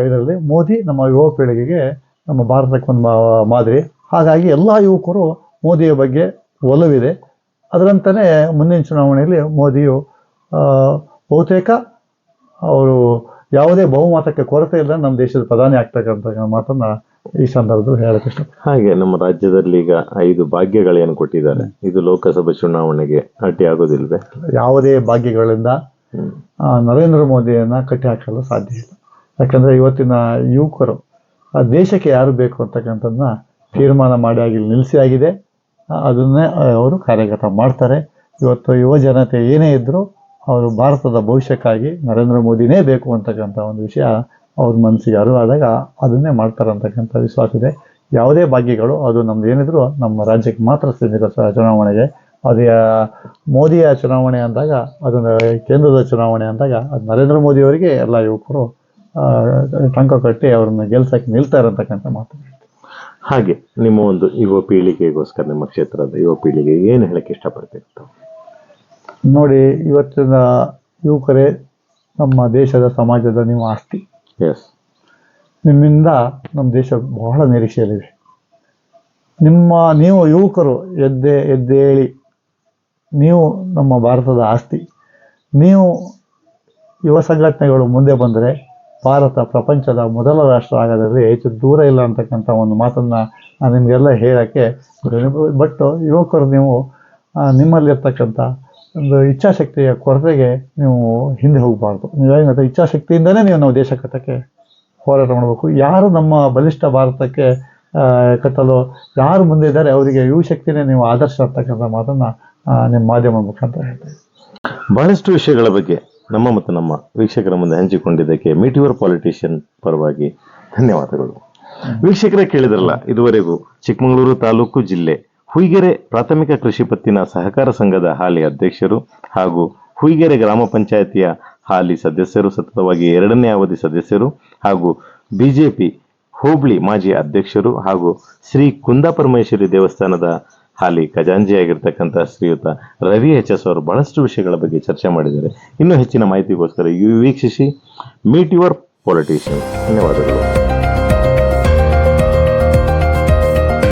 ಇದರಲ್ಲಿ ಮೋದಿ ನಮ್ಮ ಯುವ ಪೀಳಿಗೆಗೆ ನಮ್ಮ ಭಾರತಕ್ಕೆ ಒಂದು ಮಾದರಿ. ಹಾಗಾಗಿ ಎಲ್ಲ ಯುವಕರು ಮೋದಿಯ ಬಗ್ಗೆ ಒಲವಿದೆ. ಅದರಂತೆಯೇ ಮುಂದಿನ ಚುನಾವಣೆಯಲ್ಲಿ ಮೋದಿಯು ಆ, ಬಹುತೇಕ ಅವರು ಯಾವುದೇ ಬಹುಮತಕ್ಕೆ ಕೊರತೆ ಇಲ್ಲ ನಮ್ಮ ದೇಶದ ಪ್ರಧಾನಿ ಆಗ್ತಕ್ಕಂಥ ಮಾತನ್ನ ಈ ಸಂದರ್ಭದಲ್ಲಿ ಹೇಳಕ್ ಇಷ್ಟ ಹಾಗೆ ನಮ್ಮ ರಾಜ್ಯದಲ್ಲಿ ಈಗ ಐದು ಭಾಗ್ಯಗಳೇನು ಕೊಟ್ಟಿದ್ದಾರೆ. ಇದು ಲೋಕಸಭೆ ಚುನಾವಣೆಗೆ ಅಡ್ಡಿ ಆಗೋದಿಲ್ವೇ ಯಾವುದೇ ಭಾಗ್ಯಗಳಿಂದ ನರೇಂದ್ರ ಮೋದಿಯನ್ನ ಕಟ್ಟಿ ಹಾಕಲು ಸಾಧ್ಯ ಇಲ್ಲ. ಯಾಕಂದ್ರೆ ಇವತ್ತಿನ ಯುವಕರು ಆ ದೇಶಕ್ಕೆ ಯಾರು ಬೇಕು ಅಂತಕ್ಕಂಥದ್ದನ್ನ ತೀರ್ಮಾನ ಮಾಡಿ ಆಗಿ ನಿಲ್ಲಿಸಿ ಆಗಿದೆ. ಅದನ್ನೇ ಅವರು ಕಾರ್ಯಗತ ಮಾಡ್ತಾರೆ. ಇವತ್ತು ಯುವ ಜನತೆ ಏನೇ ಇದ್ದರೂ ಅವರು ಭಾರತದ ಭವಿಷ್ಯಕ್ಕಾಗಿ ನರೇಂದ್ರ ಮೋದಿನೇ ಬೇಕು ಅಂತಕ್ಕಂಥ ಒಂದು ವಿಷಯ ಅವ್ರ ಮನಸ್ಸಿಗೆ ಅರಿವಾದಾಗ ಅದನ್ನೇ ಮಾಡ್ತಾರೆ ಅಂತಕ್ಕಂಥ ವಿಶ್ವಾಸ ಇದೆ. ಯಾವುದೇ ಭಾಗ್ಯಗಳು, ಅದು ನಮ್ದು ಏನಿದ್ರು ನಮ್ಮ ರಾಜ್ಯಕ್ಕೆ ಮಾತ್ರ ಸೀಮಿತ ಚುನಾವಣೆಗೆ. ಅದು ಮೋದಿಯ ಚುನಾವಣೆ ಅಂದಾಗ ಅದನ್ನು ಕೇಂದ್ರದ ಚುನಾವಣೆ ಅಂದಾಗ, ಅದು ನರೇಂದ್ರ ಮೋದಿ ಅವರಿಗೆ ಎಲ್ಲ ಯುವಕರು ಟಂಕ ಕಟ್ಟಿ ಅವ್ರನ್ನ ಗೆಲ್ಸಕ್ಕೆ ನಿಲ್ತಾರೆ ಅಂತಕ್ಕಂಥ ಮಾತು. ಹಾಗೆ, ನಿಮ್ಮ ಒಂದು ಯುವ ಪೀಳಿಗೆಗೋಸ್ಕರ, ನಿಮ್ಮ ಕ್ಷೇತ್ರದ ಯುವ ಪೀಳಿಗೆ ಏನು ಹೇಳಕ್ಕೆ ಇಷ್ಟಪಡ್ತೀರಿ? ನೋಡಿ ಇವತ್ತಿನ ಯುವಕರೇ ನಮ್ಮ ದೇಶದ ಸಮಾಜದ ನೀವು ಆಸ್ತಿ. ಎಸ್ ನಿಮ್ಮಿಂದ ನಮ್ಮ ದೇಶ ಬಹಳ ನಿರೀಕ್ಷೆಯಲ್ಲಿದೆ. ನಿಮ್ಮ ನೀವು ಯುವಕರು ಎದ್ದೆ ಎದ್ದೇಳಿ ನೀವು ನಮ್ಮ ಭಾರತದ ಆಸ್ತಿ. ನೀವು ಯುವ ಸಂಘಟನೆಗಳು ಮುಂದೆ ಬಂದರೆ ಭಾರತ ಪ್ರಪಂಚದ ಮೊದಲ ರಾಷ್ಟ್ರ ಆಗೋದ್ರಲ್ಲಿ ಹೆಚ್ಚು ದೂರ ಇಲ್ಲ ಅಂತಕ್ಕಂಥ ಒಂದು ಮಾತನ್ನು ನಾನು ನಿಮಗೆಲ್ಲ ಹೇಳೋಕ್ಕೆ ಬಟ್ ಯುವಕರು ನೀವು ನಿಮ್ಮಲ್ಲಿರ್ತಕ್ಕಂಥ ಒಂದು ಇಚ್ಛಾಶಕ್ತಿಯ ಕೊರತೆಗೆ ನೀವು ಹಿಂದೆ ಹೋಗಬಾರ್ದು. ನೀವೇನಾದ್ರೆ ಇಚ್ಛಾಶಕ್ತಿಯಿಂದಲೇ ನೀವು ನಾವು ದೇಶ ಕಟ್ಟಕ್ಕೆ ಹೋರಾಟ ಮಾಡಬೇಕು. ಯಾರು ನಮ್ಮ ಬಲಿಷ್ಠ ಭಾರತಕ್ಕೆ ಕಟ್ಟಲು ಯಾರು ಮುಂದೆ ಇದ್ದಾರೆ ಅವರಿಗೆ ಯುವ ಶಕ್ತಿನೇ ನೀವು ಆದರ್ಶ ಅಂತಕ್ಕಂಥ ಮಾತನ್ನ ನಿಮ್ಮ ಮಾಧ್ಯಮ ಮುಖಾಂತರ ಹೇಳ್ತೇವೆ. ಬಹಳಷ್ಟು ವಿಷಯಗಳ ಬಗ್ಗೆ ನಮ್ಮ ಮತ್ತು ನಮ್ಮ ವೀಕ್ಷಕರ ಮುಂದೆ ಹಂಚಿಕೊಂಡಿದ್ದಕ್ಕೆ ಮೀಟಿವರ್ ಪಾಲಿಟಿಷಿಯನ್ ಪರವಾಗಿ ಧನ್ಯವಾದಗಳು. ವೀಕ್ಷಕರೇ ಕೇಳಿದ್ರಲ್ಲ ಇದುವರೆಗೂ ಚಿಕ್ಕಮಗಳೂರು ತಾಲೂಕು ಜಿಲ್ಲೆ ಹುಯಿಗೆರೆ ಪ್ರಾಥಮಿಕ ಕೃಷಿ ಪತ್ತಿನ ಸಹಕಾರ ಸಂಘದ ಹಾಲಿ ಅಧ್ಯಕ್ಷರು ಹಾಗೂ ಹುಯಿಗೆರೆ ಗ್ರಾಮ ಪಂಚಾಯತಿಯ ಹಾಲಿ ಸದಸ್ಯರು, ಸತತವಾಗಿ ಎರಡನೇ ಅವಧಿ ಸದಸ್ಯರು ಹಾಗೂ ಬಿಜೆಪಿ ಹೋಬಳಿ ಮಾಜಿ ಅಧ್ಯಕ್ಷರು ಹಾಗೂ ಶ್ರೀ ಕುಂದಾಪರಮೇಶ್ವರಿ ದೇವಸ್ಥಾನದ ಹಾಲಿ ಖಜಾಂಜಿಯಾಗಿರ್ತಕ್ಕಂಥ ಶ್ರೀಯುತ ರವಿ ಎಚ್ ಎಸ್ ಅವರು ಬಹಳಷ್ಟು ವಿಷಯಗಳ ಬಗ್ಗೆ ಚರ್ಚೆ ಮಾಡಿದ್ದಾರೆ. ಇನ್ನೂ ಹೆಚ್ಚಿನ ಮಾಹಿತಿಗೋಸ್ಕರ ವೀಕ್ಷಿಸಿ ಮೀಟ್ ಯುವರ್ ಪೊಲಿಟಿಷಿಯನ್ ಧನ್ಯವಾದಗಳು.